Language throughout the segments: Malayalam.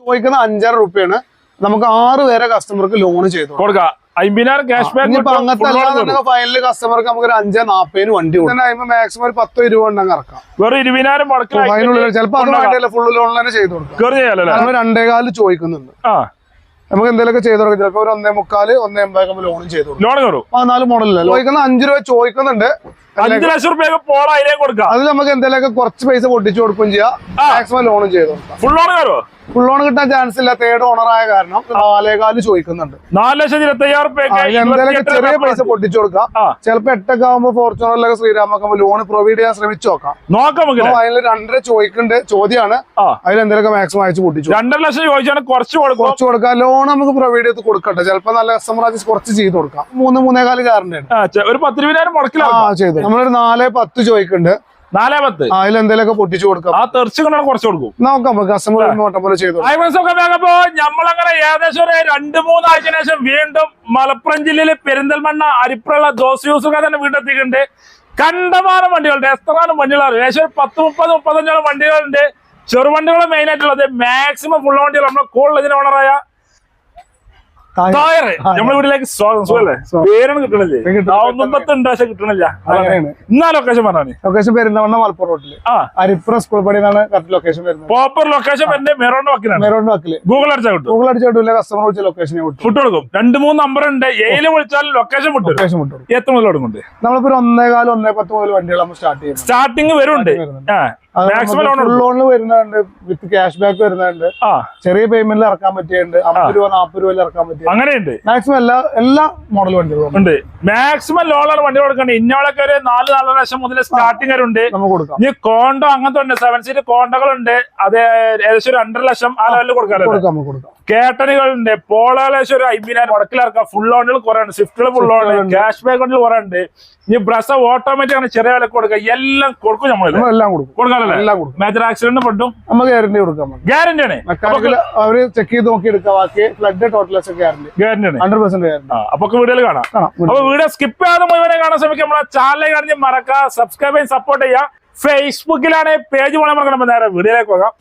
ചോദിക്കുന്ന അഞ്ചര റുപ്യാണ്. നമുക്ക് ആറ് പേരെ കസ്റ്റമർക്ക് ലോൺ ചെയ്തു കൊടുക്കാം. അമ്പതിനായിരം ക്യാഷ് ബാക്ക് അങ്ങനത്തെ ഫൈനൽ കസ്റ്റമർക്ക് നമുക്ക് ഒരു അഞ്ചേ നാപ്പതിന് വണ്ടി കൊടുക്കും. മാക്സിമം ഒരു പത്തോ ഇരുപത് ഉണ്ടെങ്കിൽ ഇറക്കാം. വെറും ഇരുപതിനായിരം ഫൈനുള്ളിൽ ചിലപ്പോൾ അത് വേണ്ടിയല്ല ഫുൾ ലോൺ തന്നെ ചെയ്തു കൊടുക്കും. രണ്ടേകാൽ ചോദിക്കുന്നുണ്ട്. ആ. നമുക്ക് എന്തെങ്കിലുമൊക്കെ ചെയ്തു കൊടുക്കാം. ചിലപ്പോൾ ഒരു ഒന്നേ മുക്കാൽ ഒന്നേ എൺപതൊക്കെ ലോൺ ചെയ്തു കൊടുക്കും. ലോൺ കയറും പതിനാല് മോഡലല്ല ചോദിക്കുന്ന അഞ്ച് രൂപ ചോദിക്കുന്നുണ്ട്. അഞ്ചു ലക്ഷം റുപ്യൊക്കെ പോള അതിലേക്ക് കൊടുക്കാം. അതിൽ നമുക്ക് എന്തെങ്കിലും കുറച്ച് പൈസ പൊട്ടിച്ചു കൊടുക്കും ചെയ്യാം. മാക്സിമം ലോണും ചെയ്തു ഫുൾ ലോൺ കാരോ? ഫുൾ ലോൺ കിട്ടാൻ ചാൻസ് ഇല്ല. തേർഡ് ഓണർ ആയ കാരണം നാലേകാൽ ചോദിക്കുന്നുണ്ട്. നാല് ലക്ഷത്തി ഇരുപത്തി അയ്യായിരം ആ, എന്തെങ്കിലും ചെറിയ പൈസ പൊട്ടിച്ചു കൊടുക്കാം. ചിലപ്പോ എട്ടൊക്കെ ആകുമ്പോ ഫോർച്യൂണറിലൊക്കെ ശ്രീരാമൊക്കെ ലോൺ പ്രൊവൈഡ് ചെയ്യാൻ ശ്രമിച്ചു നോക്കാം. നോക്കാം അതിൽ രണ്ടര ചോദിക്കുന്നുണ്ട് ചോദ്യമാണ് അതിൽ എന്തെങ്കിലും മാക്സിമം അയച്ചു പൊട്ടിച്ചു. രണ്ടര ലക്ഷം ചോദിച്ചാൽ കുറച്ച് കൊടുക്കും. കുറച്ച് കൊടുക്കാം. ലോൺ നമുക്ക് പ്രൊവൈഡ് ചെയ്ത് കൊടുക്കട്ടെ. ചിലപ്പോ നല്ല കസ്റ്റമർ കുറച്ച് ചെയ്ത് കൊടുക്കാം. മൂന്ന് മൂന്നേകാൽ ചെ- ഒരു പത്തിരുപതിനായിരം ആ മുടക്കിലാവും. ചെയ്തു നമ്മളൊരു നാല് പത്ത് ചോദിക്കുന്നുണ്ട് നാലേ പത്ത്? അതിൽ എന്തെങ്കിലുമൊക്കെ പൊട്ടിച്ചു കൊടുക്കാം. ആ തെറിച്ച് കൊണ്ടാണ് കുറച്ച് കൊടുക്കും. നോക്കാം കസ്റ്റമർ നോട്ടം പോലെ ചെയ്തു വേഗപ്പോ നമ്മളങ്ങനെ ഏകദേശം ഒരു രണ്ട് മൂന്നാഴ്ച ശേഷം വീണ്ടും മലപ്പുറം ജില്ലയിലെ പെരിന്തൽമണ്ണ അരിപ്പുള്ള ജോസ് യൂസുക തന്നെ വീണ്ടെത്തിയിട്ടുണ്ട് കണ്ടമാനം വണ്ടികളുണ്ട്. എത്രമാനം വണ്ടികളാണ്? ഏകദേശം ഒരു പത്ത് മുപ്പത് മുപ്പത്തഞ്ചോളം വണ്ടികളുണ്ട്. ചെറുവണ്ടികൾ മെയിൻ ആയിട്ടുള്ളത്. മാക്സിമം ഫുൾ വണ്ടികൾ നമ്മുടെ കൂടുതൽ ഓണറായ തായർ നമ്മുടെ വീട്ടിലേക്ക് സ്വാഗതം. സുഖല്ലേ. പേരാണ് കിട്ടണില്ലേ? ഒന്നും ഒന്നൊമ്പത്തുണ്ട് പക്ഷെ കിട്ടണില്ല. എന്നാ ഇന്നാ ലൊക്കേഷൻ പറഞ്ഞാണ് ലൊക്കേഷൻ പെരുന്തവണ്ണ മലപ്പുറം റോട്ടിൽ അരിപ്പുറം സ്കൂൾ പടിയാണ് കറക്റ്റ് ലൊക്കേഷൻ വരുന്നത്. പ്രോപ്പർ ലൊക്കേഷൻ എന്റെ മെറോണ്ട് വാക്കിലാണ് മെറോണ്ട് വാക്കിൽ ഗൂഗിൾ അടിച്ചാൽ കിട്ടും. ഗൂഗിൾ അടിച്ചിട്ടില്ല കസ്റ്റമർ വിളിച്ച ലൊക്കേഷൻ വിട്ടു. കൊടുക്കും. രണ്ട് മൂന്ന് നമ്പർ ഉണ്ട്. ഏയിൽ വിളിച്ചാൽ ലൊക്കേഷൻ വിട്ടു ലൊക്കേഷൻ വിട്ടു എത്ര മുതൽ കൊടുക്കുന്നുണ്ട് നമ്മളിപ്പോ ഒരു ഒന്നേകാൽ ഒന്നേ പത്ത് മുതൽ വണ്ടികൾ നമ്മൾ സ്റ്റാർട്ട് ചെയ്യും സ്റ്റാർട്ടിങ് വരുന്നുണ്ട്. ലോണിൽ വരുന്നുണ്ട്. വിത്ത് ക്യാഷ് ബാക്ക് വരുന്നുണ്ട്. ചെറിയ പേയ്മെന്റിൽ ഇറക്കാൻ പറ്റിയുണ്ട് അമ്പത് രൂപ നാപ്പത് രൂപയിൽ ഇറക്കാൻ പറ്റിയ അങ്ങനെയുണ്ട്. മാക്സിമം എല്ലാ എല്ലാ മോഡൽ വണ്ടികളും ഉണ്ട്. മാക്സിമം ലോണാണ് വണ്ടി കൊടുക്കണ്ടേ ഇന്നോളൊക്കെ ഒരു നാല് നാലര ലക്ഷം മുതൽ സ്റ്റാർട്ടിംഗ് ഉണ്ട്. നമുക്ക് കൊടുക്കാം. കോണ്ടോ അങ്ങനത്തെ ഉണ്ട്. സെവൻ സീറ്റ് കോണ്ടകളുണ്ട് അത് ഏകദേശം ഒരു രണ്ടര ലക്ഷം ആ ലെവലിൽ കൊടുക്കാറുണ്ട്. കൊടുക്കാം കൊടുക്കാം. കേട്ടനുകളുണ്ട് പോളോ ഏകദേശം ഒരു അമ്പതിനായിരം മുടക്കിലിറക്കാം ഫുൾ ഓണുകൾ കുറെ ഉണ്ട്. സ്വിഫ്റ്റുകൾ ഫുൾ ഓൺ. ക്യാഷ് ബാക്ക് കുറെ ഉണ്ട്. ഇനി ബ്രസ ഓട്ടോമാറ്റിക് ആണ് ചെറിയ വില കൊടുക്കുക. എല്ലാം കൊടുക്കും നമ്മൾ എല്ലാം കൊടുക്കും. കൊടുക്കാനല്ലേ കൊടുക്കും. മേജർ ആക്സിഡന്റ് പെട്ടും. നമുക്ക് ഗ്യാരണ്ടി കൊടുക്കാം ഗ്യാരണ്ടി ആണ്. അവർ ചെക്ക് ചെയ്ത് നോക്കി എടുക്കാം. ബാക്കി ഫ്ലഡ് ടോട്ടൽ ഗ്യാരണ്ടി ഗ്യാരണ്ടി ആണ്. ഹൺഡ്രഡ് പെർസെന്റ് ഗ്യാരണ്ടി അപ്പൊ വീഡിയോയിൽ കാണാം. അപ്പൊ വീഡിയോ സ്കിപ്പ് ചെയ്യാതെ മുഴുവനെ കാണാൻ ശ്രമിക്കും നമ്മളെ ചാനൽ കാണി മറക്കുക സബ്സ്ക്രൈബ് ചെയ്യാൻ സപ്പോർട്ട് ചെയ്യാം ഫേസ്ബുക്കിലാണ് പേജ് പോലെ മറക്കണം നേരെ വീഡിയോയിലേക്ക് പോകാം.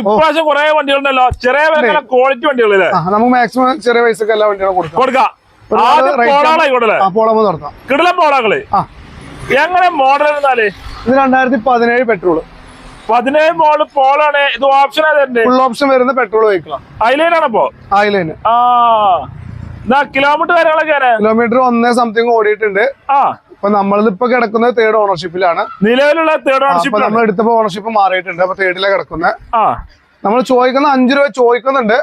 ഇപ്രാവശ്യം കുറെ വണ്ടികളുണ്ടല്ലോ. ചെറിയ ക്വാളിറ്റി വണ്ടികളില്ലേ നമുക്ക് മാക്സിമം ചെറിയ പൈസക്ക് എല്ലാ വണ്ടികളും കൊടുക്കാം. കൊടുക്കാം. പോളമ്മ നടത്താം. കിടിലം പോളാകൾ എങ്ങനെ മോഡൽ എന്നാൽ ഇത് രണ്ടായിരത്തി പതിനേഴ് പെട്രോൾ പതിനേഴ് മോഡൽ പോളാണ്. ഇത് ഓപ്ഷൻ ഫുൾ ഓപ്ഷൻ വരുന്ന പെട്രോൾ വെഹിക്കിളാണ് ഐലൈൻ ഇപ്പോ? ഐലൈൻ ആ. കിലോമീറ്റർ കാര്യങ്ങളൊക്കെ കിലോമീറ്റർ ഒന്നേ സംതിങ് ഓടിയിട്ടുണ്ട്. ആ. അപ്പൊ നമ്മളിപ്പോ കിടക്കുന്നത് തേർഡ് ഓണർഷിപ്പിലാണ് നിലവിലുള്ള തേർഡ് ഓണർഷിപ്പ് നമ്മൾ എടുത്തപ്പോ ഓണർഷിപ്പ് മാറിയിട്ടുണ്ട്. അപ്പൊ തേർഡിലെ കിടക്കുന്നത്. ആ. നമ്മൾ ചോദിക്കുന്ന അഞ്ചു രൂപ ചോദിക്കുന്നുണ്ട്.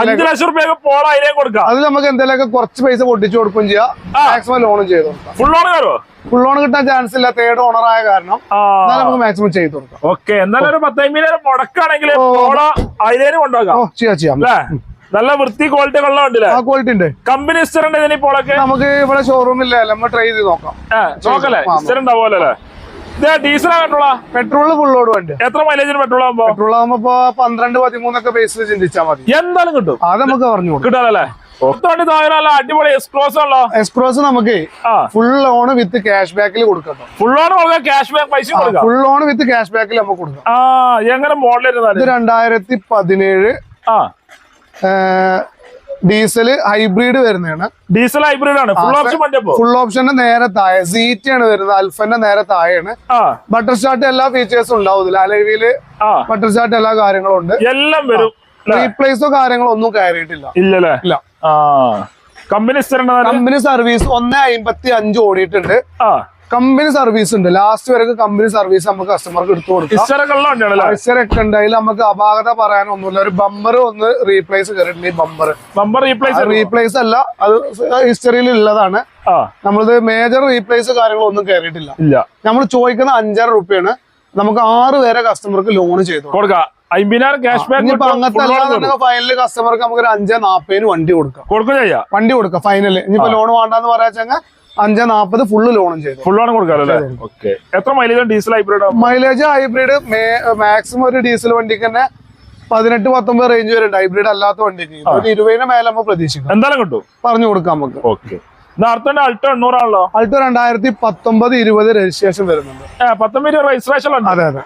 അഞ്ചു ലക്ഷം റുപ്യൊക്കെ പോള അതിലേക്ക് കൊടുക്കാം. അതിൽ നമുക്ക് എന്തെങ്കിലും കുറച്ച് പൈസ പൊട്ടിച്ചു കൊടുക്കുകയും ചെയ്യാം. മാക്സിമം ലോണും ചെയ്ത് കൊടുക്കാം. ഫുൾ ലോൺ കയറുമോ ഫുൾ ലോൺ കിട്ടാൻ ചാൻസ് ഇല്ല. തേർഡ് ഓണർ ആയ കാരണം. നമുക്ക് മാക്സിമം ചെയ്ത് കൊടുക്കാം. ഓക്കെ എന്നാലും ഒരു പത്തമ്പതിനായിരം മുടക്കാണെങ്കിൽ. പോള കൊണ്ടുപോകാം. ചെയ്യാം ചെയ്യാം. അല്ലേ? നല്ല വൃത്തി ക്വാളിറ്റി ഉള്ള ഉണ്ടല്ലേ ആ ക്വാളിറ്റി ഉണ്ട്. കമ്പനി ഇസ്റ്റർ ഉണ്ട് ഇതിനിപ്പോഴൊക്കെ നമുക്ക് ഇവിടെ ഷോറൂമില്ല നമ്മൾ ട്രൈ ചെയ്ത് നോക്കാം. നോക്കല്ലേ? ഇസ്റ്റർ ഉണ്ടാവുമല്ലോ അല്ലേ? ഇത് പെട്രോളാ പെട്രോൾ ഫുൾ വണ്ടി. എത്ര മൈലേജിന് പെട്രോൾ ആകുമ്പോ പെട്രോൾ ആകുമ്പോ പന്ത്രണ്ട് പതിമൂന്നൊക്കെ ബേസിൽ ചിന്തിച്ചാൽ മതി. എന്തായാലും കിട്ടും. അത് നമുക്ക് പറഞ്ഞു കിട്ടാലേ കിട്ടാനല്ലേ? ഒത്തോണ്ടി താഴെ അടിപൊളി എക്സ്ക്ലോസ് ഉള്ളോ എക്സ്പ്രോസ് നമുക്ക് ഫുൾ ലോൺ വിത്ത് ക്യാഷ് ബാക്കിൽ കൊടുക്കാം ഫുൾ ലോൺ ക്യാഷ് ബാക്ക് പൈസ ഫുൾ ലോൺ വിത്ത് ക്യാഷ് ബാക്കിൽ നമുക്ക് കൊടുക്കാം. എങ്ങനെ മോഡൽ ഇത് രണ്ടായിരത്തി പതിനേഴ് ആ. ഡീസൽ ഹൈബ്രിഡ് വരുന്നതാണ്. ഡീസൽ ഹൈബ്രിഡ് ആണ്. ഫുൾ ഓപ്ഷൻ ഫുൾ ഓപ്ഷന്റെ നേരെ താഴെ സീറ്റ് ആണ് വരുന്നത് അൽഫന്റെ നേരെ താഴെയാണ്. ബട്ടർ സ്റ്റാർട്ട് എല്ലാ ഫീച്ചേഴ്സും ഉണ്ടാവും ഇതിൽ അലവിയിൽ ബട്ടർ സ്റ്റാർട്ട് എല്ലാ കാര്യങ്ങളും ഉണ്ട്. എല്ലാം വരും. റീപ്ലേസോ കാര്യങ്ങളോ ഒന്നും കയറിയിട്ടില്ല. ഇല്ലല്ലേ? ഇല്ല. കമ്പനി കമ്പനി സർവീസ് ഒന്ന് അമ്പത്തി അഞ്ച് ഓടിയിട്ടുണ്ട് കമ്പനി സർവീസ് ഉണ്ട്. ലാസ്റ്റ് വരെ കമ്പനി സർവീസ് നമുക്ക് കസ്റ്റമർക്ക് എടുത്തു കൊടുക്കും. ഉണ്ട് അതിൽ നമുക്ക് അപാകത പറയാനൊന്നുമില്ല ഒരു ബമ്പർ ഒന്ന് റീപ്ലേസ് കയറിയിട്ടുണ്ട് ഈ ബമ്പർ ബമ്പർ റീപ്ലേസ് റീപ്ലേസ് അല്ല അത് ഹിസ്റ്ററിയിൽ ഉള്ളതാണ്. നമ്മളത് മേജർ റീപ്ലേസ് കാര്യങ്ങളൊന്നും കയറിയിട്ടില്ല ഇല്ല. നമ്മൾ ചോദിക്കുന്ന അഞ്ചര റുപ്യാണ്. നമുക്ക് ആറ് പേരെ കസ്റ്റമർക്ക് ലോൺ ചെയ്തു കൊടുക്കാം. അമ്പതിനായിരം ക്യാഷ് അങ്ങനത്തെ ഫൈനൽ കസ്റ്റമർക്ക് നമുക്ക് ഒരു അഞ്ചേ നാപ്പതിന് വണ്ടി കൊടുക്കാം. വണ്ടി കൊടുക്കാം ഫൈനൽ ഇനിയിപ്പോ ലോൺ വേണ്ടെന്ന് പറയാച്ചാൽ അഞ്ചേ നാപ്പത് ഫുള്ള് ലോണും ചെയ്തു. ഫുൾ ലോണും കൊടുക്കാറുണ്ട് അല്ലേ? എത്ര mileage diesel hybrid mileage hybrid maximum ഒരു ഡീസൽ വണ്ടിക്ക് തന്നെ പതിനെട്ട് പത്തൊമ്പത് റേഞ്ച് വരെ ഉണ്ട്. ഹൈബ്രിഡ് അല്ലാത്ത വണ്ടിക്ക്. ഒരു ഇരുപതിന് മേലെ നമ്മൾ പ്രതീക്ഷിക്കാം എന്തായാലും കിട്ടും. പറഞ്ഞു കൊടുക്കാം നമുക്ക്. ഓക്കെ നേരത്തെ അൾട്ടോ എണ്ണൂറാണല്ലോ അൾട്ടോ രണ്ടായിരത്തി പത്തൊമ്പത് ഇരുപത് രജിസ്ട്രേഷൻ വരുന്നുണ്ട്. പത്തൊമ്പത് രജിസ്ട്രേഷൻ ഉണ്ട്. അതെ അതെ.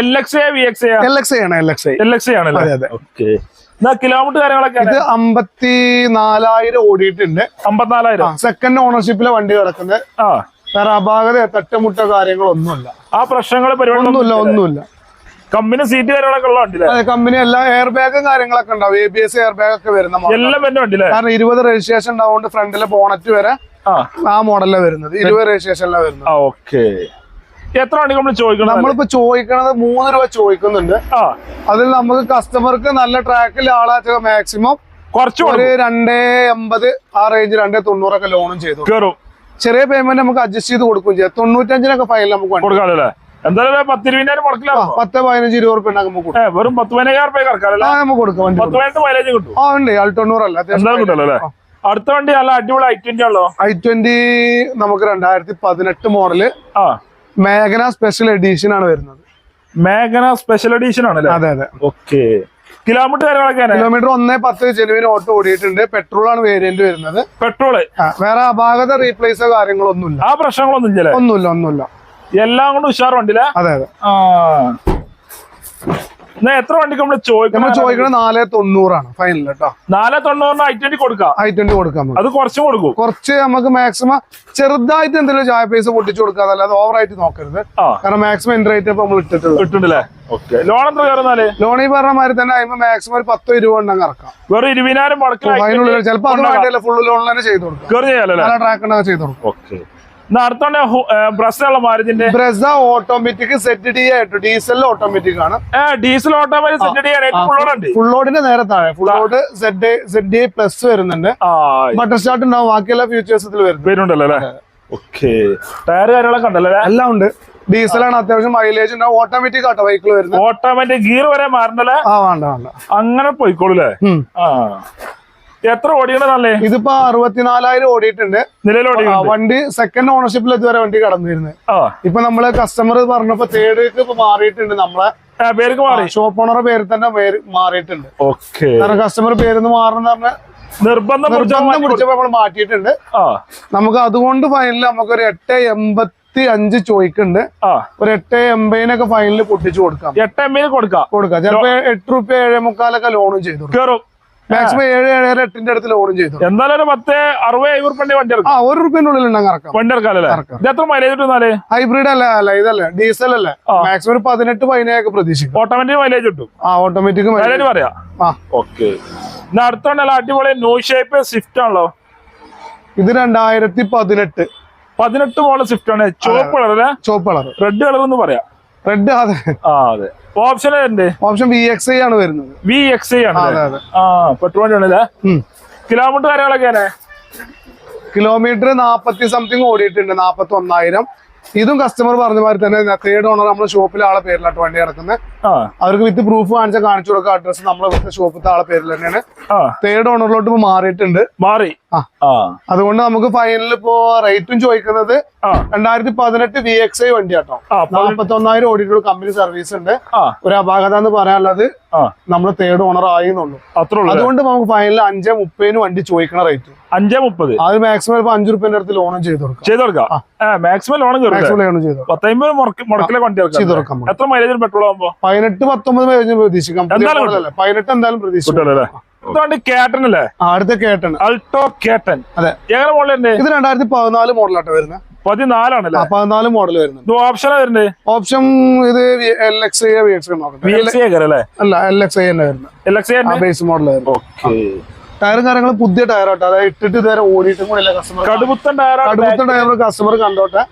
L X A V X L X ആണ് L X L X A ആണല്ലേ? അതെ, അതെ. ഓക്കെ കിലോമീറ്റർ കാര്യങ്ങളൊക്കെ ഇത് അമ്പത്തി നാലായിരം ഓടിയിട്ടുണ്ട്. അമ്പത്തിനാലായിരം. സെക്കൻഡ് ഓണർഷിപ്പിലെ വണ്ടി കിടക്കുന്നത്. ആ. വേറെ അപാകത തട്ടുമുട്ട കാര്യങ്ങളൊന്നുമില്ല. ആ പ്രശ്നങ്ങൾ ഒന്നുമില്ല ഒന്നുമില്ല. കമ്പനി സീറ്റ് കാര്യങ്ങളൊക്കെ ഉള്ള വണ്ടിയില്ലേ? അതെ കമ്പനി എല്ലാ എയർ ബാഗും കാര്യങ്ങളൊക്കെ ഉണ്ടാവും. A B S air bag ഒക്കെ വരുന്ന. എല്ലാം വരുന്ന വണ്ടിയില്ലേ? കാരണം ഇരുപത് രജിസ്ട്രേഷൻ ഉണ്ടാവുകൊണ്ട് ഫ്രണ്ടിലെ ബോണറ്റ് വരെ ആ. മോഡലിലാണ് വരുന്നത്. ഇരുപത് രജിസ്ട്രേഷനിലാണ് വരുന്നത്. ഓക്കെ എത്ര ആണ് നമ്മൾ ചോദിക്കണം നമ്മളിപ്പോ ചോദിക്കണത് മൂന്ന് രൂപ ചോദിക്കുന്നുണ്ട്. ആ. അതിൽ നമുക്ക് കസ്റ്റമർക്ക് നല്ല ട്രാക്കിൽ ആളാച്ച മാക്സിമം കുറച്ച് ഒരു രണ്ടേ എൺപത് ആ റേഞ്ച് രണ്ടേ തൊണ്ണൂറൊക്കെ ലോണും ചെയ്തു. കയറും ചെറിയ പേയ്മെന്റ് നമുക്ക് അഡ്ജസ്റ്റ് ചെയ്ത് കൊടുക്കുകയും ചെയ്യാം. തൊണ്ണൂറ്റഞ്ചിനൊക്കെ ഫൈനൽ നമുക്ക് കൊടുക്കാമല്ലേ എന്തായാലും പത്ത് ഇരുപതിനായിരം ആ, മുടക്കിലാവും പത്ത് പതിനഞ്ച് ഇരുപത് റുപ്യ നമുക്ക് കൊടുക്കാം. വെറും പത്ത് പതിനയ്യായിരം റുപ്യ കറക്കാമല്ലേ നമുക്ക് കൊടുക്കാം വണ്ടി പത്ത് പതിനെട്ട് മൈലേജ് കിട്ടും. ആ ഉണ്ട്. അൾട്ടൊണ്ണൂറല്ല എന്തായാലും കിട്ടുമല്ലോ അല്ലേ? അടുത്ത വണ്ടി നല്ല അടിപൊളി ഐ ട്വന്റി ആണല്ലോ. ഐ ട്വന്റി നമുക്ക് രണ്ടായിരത്തി പതിനെട്ട് മോഡൽ ആ. മേഘന സ്പെഷ്യൽ എഡീഷൻ ആണ് വരുന്നത്. മേഘന സ്പെഷ്യൽ എഡീഷൻ ആണല്ലേ അതെ അതെ. ഓക്കെ കിലോമീറ്റർ കാര്യങ്ങളൊക്കെ കിലോമീറ്റർ ഒന്നേ പത്ത് ജെനുവിൻ ഓട്ടോ ഓടിയിട്ടുണ്ട്. പെട്രോൾ ആണ് വേരിയന്റ് വരുന്നത്. പെട്രോൾ വേറെ അപാകത റീപ്ലേസോ കാര്യങ്ങളൊന്നുമില്ല ആ പ്രശ്നങ്ങളൊന്നും ഇല്ല ഒന്നുമില്ല ഒന്നുമില്ല. എല്ലാം കൊണ്ട് ഉഷാർ വണ്ടിയില്ലേ അതെ അതെ. ആ. എന്നാ എത്ര വണ്ടിക്ക് നമ്മൾ നമ്മൾ ചോദിക്കണം ചോദിക്കുന്നത് നാല് തൊണ്ണൂറാണ് ഫൈനൽ കേട്ടോ നാല് തൊണ്ണൂറിന് ഐ ട്വന്റി കൊടുക്കാം. ഐ ട്വന്റി കൊടുക്കാം അത് കുറച്ച് കൊടുക്കും. കുറച്ച് നമുക്ക് മാക്സിമം ചെറുതായിട്ട് എന്തെങ്കിലും ചായ പൈസ പൊട്ടിച്ചു കൊടുക്കാതെ അല്ലാതെ ഓവറായിട്ട് നോക്കരുത്. കാരണം മാക്സിമം എൻ റേറ്റ് ഇപ്പൊ നമ്മൾ ഇട്ടിട്ടുണ്ട് ഇട്ടുണ്ടല്ലേ ഓക്കെ ലോൺ എത്ര കയറുന്നാൽ? ലോൺ ഈ പറഞ്ഞ മാതിരി തന്നെ അതിന് മാക്സിമം ഒരു പത്തോ ഇരുപത് എണ്ണം ഇറക്കാം. വെറും ഇരുപതിനായിരം മുടക്കിൽ അതിനുള്ളിൽ ചിലപ്പോൾ അത് വേണ്ടിയല്ല ഫുൾ ലോൺ തന്നെ ചെയ്ത് കൊടുക്കാം ട്രാക്ക് ഉണ്ടെങ്കിൽ ചെയ്ത് കൊടുക്കും ഓക്കെ അടുത്തോണ്ട് ബ്രസ്സുള്ള മാരുതിന്റെ ബ്രസ ഓട്ടോമാറ്റിക് സെറ്റ് ഡി ആയിട്ട് ഡീസൽ ഓട്ടോമാറ്റിക് ആണ്. ഡീസൽ ഓട്ടോമാറ്റിക് സെറ്റ് ഏറ്റവും ഉള്ളതുണ്ട് ഫുൾ ലോഡിന്റെ നേരെ താഴെ. Full load Z D plus വരുന്നുണ്ട്. ബട്ടർ സ്റ്റാർട്ട് ഉണ്ടാവും. ബാക്കിയെല്ലാ ഫ്യൂച്ചേഴ്സ് ഇതിൽ വരുന്നുണ്ടല്ലോ അല്ലേ? ഓക്കെ. ടയർ കാര്യങ്ങളൊക്കെ ഉണ്ടല്ലോ എല്ലാം ഉണ്ട്. ഡീസലാണ് അത്യാവശ്യം മൈലേജ് ഉണ്ടാവും. ഓട്ടോമാറ്റിക് ആട്ടോ ബൈക്കിൽ വരുന്നത്. ഓട്ടോമാറ്റിക് ഗിയർ വരെ മാറണ്ടല്ലേ? ആ വേണ്ട വേണ്ട. അങ്ങനെ പോയിക്കോളൂല്ലേ ഉം. ആ. എത്ര ഓടിയണതല്ലേ ഇതിപ്പോ അറുപത്തിനാലായിരം ഓടിയിട്ടുണ്ട്. നിലവിലോടി വണ്ടി സെക്കൻഡ് ഓണർഷിപ്പിൽ ഇതുവരെ വണ്ടി കടന്നിരുന്നത് ഇപ്പൊ നമ്മൾ കസ്റ്റമർ പറഞ്ഞപ്പോ തേർഡേക്ക് ഇപ്പൊ മാറിയിട്ടുണ്ട് നമ്മളെ പേർക്ക് മാറി? ഷോപ്പ് ഓണറെ പേര് തന്നെ പേര് മാറിയിട്ടുണ്ട്. ഓക്കെ. കാരണം കസ്റ്റമർ പേര് മാറണം പറഞ്ഞ നിർബന്ധം നിർബന്ധം. പിടിച്ചപ്പോ നമ്മൾ മാറ്റിയിട്ടുണ്ട്. നമുക്ക് അതുകൊണ്ട് ഫൈനലിൽ നമുക്കൊരു എട്ട് എൺപത്തി അഞ്ച് ചോയ്ക്കുണ്ട് ഒരു എട്ട് എൺപതിനൊക്കെ ഫൈനലിൽ പൊട്ടിച്ചു കൊടുക്കാം. എട്ട് എൺപതിന് കൊടുക്കാം. കൊടുക്കാം. ചിലപ്പോ എട്ട് റുപ്യ ഏഴേ മുക്കാലൊക്കെ ലോണും ചെയ്തു കയറും മാക്സിമം ഏഴ് ഏഴര എട്ടിന്റെ അടുത്ത് ലോണും ചെയ്തു. കൊടുക്കും. എന്തായാലും ഒരു പത്ത് അറുപത് എഴുപത് റുപ്യന്റെ വണ്ടി ആ ഇറക്കും ഒരു റുപ്യന്റെ ഉള്ളിൽ ഉണ്ടെങ്കിൽ ഇറക്കാം വണ്ടി ഇറക്കാല്ലേ ഇത് എത്ര മൈലേജ് കിട്ടുന്നാൽ? ഹൈബ്രിഡ് അല്ല അല്ല ഇതല്ല ഡീസൽ അല്ല. മാക്സിമം ഒരു പതിനെട്ട് പതിനേഴൊക്കെ പ്രതീക്ഷിക്കും. ഓട്ടോമാറ്റിക് മൈലേജ് കിട്ടും. ആ ഓട്ടോമാറ്റിക് മൈലേജ് പറയാ. ആ. ഓക്കെ ഇന്ന് അടുത്തോണ്ടല്ല അടിപൊളി ന്യൂ ഷേപ്പ് സ്വിഫ്റ്റ് ആണല്ലോ. ഇത് രണ്ടായിരത്തി പതിനെട്ട്. പതിനെട്ട് മോഡൽ സ്വിഫ്റ്റ് ആണ്. ചോപ്പ് കളർ ചോപ്പ് കളർ റെഡ് കളർ എന്ന് പറയാം. റെഡ് അതെ ആ അതെ. Option option V X I ആണ് വരുന്നത്. വി എക്സ് ഐ ആണ് ആ പെട്രോൾ വണ്ടി ആണല്ലേ ഉം. കിലോമീറ്റർ കാര്യങ്ങളൊക്കെയാണ് കിലോമീറ്റർ നാപ്പത്തി സംതിങ് ഓടിയിട്ടുണ്ട് നാപ്പത്തി ഒന്നായിരം ഇതും കസ്റ്റമർ പറഞ്ഞ മാതിരി തന്നെ തേർഡ് ഓണർ നമ്മുടെ ഷോപ്പിലെ ആളെ പേരിലാട്ട് വണ്ടി കിടക്കുന്നത് ആ. അവർക്ക് വിത്ത് പ്രൂഫ് കാണിച്ചാൽ കാണിച്ചു കൊടുക്കുക അഡ്രസ് നമ്മളെ ഷോപ്പിലത്തെ ആളെ പേരിൽ തന്നെയാണ്. തേർഡ് ഓണറിലോട്ട് മാറിയിട്ടുണ്ട്. മാറി. അതുകൊണ്ട് നമുക്ക് ഫൈനലിൽ ഇപ്പോ റേറ്റും ചോദിക്കുന്നത് രണ്ടായിരത്തി പതിനെട്ട് വി എക്സ് ഐ വണ്ടി കേട്ടോ നാൽപ്പത്തി ഒന്നായിരം ഓടിയിട്ടുള്ള കമ്പനി സർവീസ് ഉണ്ട്. ഒരു അപാകത എന്ന് പറയാനുള്ളത് നമ്മൾ തേർഡ് ഓണർ ആയിന്നുള്ളൂ അതുകൊണ്ട് നമുക്ക് ഫൈനലിൽ അഞ്ചേ മുപ്പതിന് വണ്ടി ചോദിക്കണ റേറ്റ് അഞ്ചേ മുപ്പത്. അത് മാക്സിമം ഇപ്പൊ അഞ്ചു റുപ്യന്റെ അടുത്ത് ലോണും ചെയ്ത് കൊടുക്കാം. ചെയ്ത് കൊടുക്കാം. മാക്സിമം ലോൺ മാക്സിമം ലോൺ ചെയ്ത് പത്തമ്പത് മുടക്കിലെ വണ്ടി ചെയ്ത് കൊടുക്കാം എത്ര മൈലേജ് പെട്രോൾ ആകുമ്പോൾ പതിനെട്ട് പത്തൊമ്പത് മൈലേജ് പ്രതീക്ഷിക്കാം. പതിനെട്ട് എന്തായാലും പ്രതീക്ഷിക്കാം. കിട്ടുമല്ലോ ഇത് വണ്ടി കേട്ടൻ അല്ലേ? അടുത്ത കേട്ടാണ് അൾട്ടോ കേട്ടൻ അതെ. എങ്ങനെ മോഡലുണ്ട് ഇത് രണ്ടായിരത്തി പതിനാല് മോഡലാട്ടോ വരുന്നത്. പതിനാലാണല്ലേ പതിനാല് മോഡൽ ഇത് ഓപ്ഷൻ വരുന്നത്? ഓപ്ഷൻ ഇത് L X I V X V അല്ലേ? അല്ല എൽ എക്സ് ഐ തന്നെ വരുന്നത്. എൽ എക്സ് ആ ബേസ് മോഡൽ വരുന്നത് ടയറും കാര്യങ്ങളും പുതിയ ടയർ ആട്ടോ. അതായത് ഇട്ടിട്ട് ഇതുവരെ ഓടിയിട്ടും കൂടെ കസ്റ്റമർ കടുപ്പത്തൻ ടയറാണ് കടുത്ത ടയർ കസ്റ്റമർ കണ്ടോട്ടെ.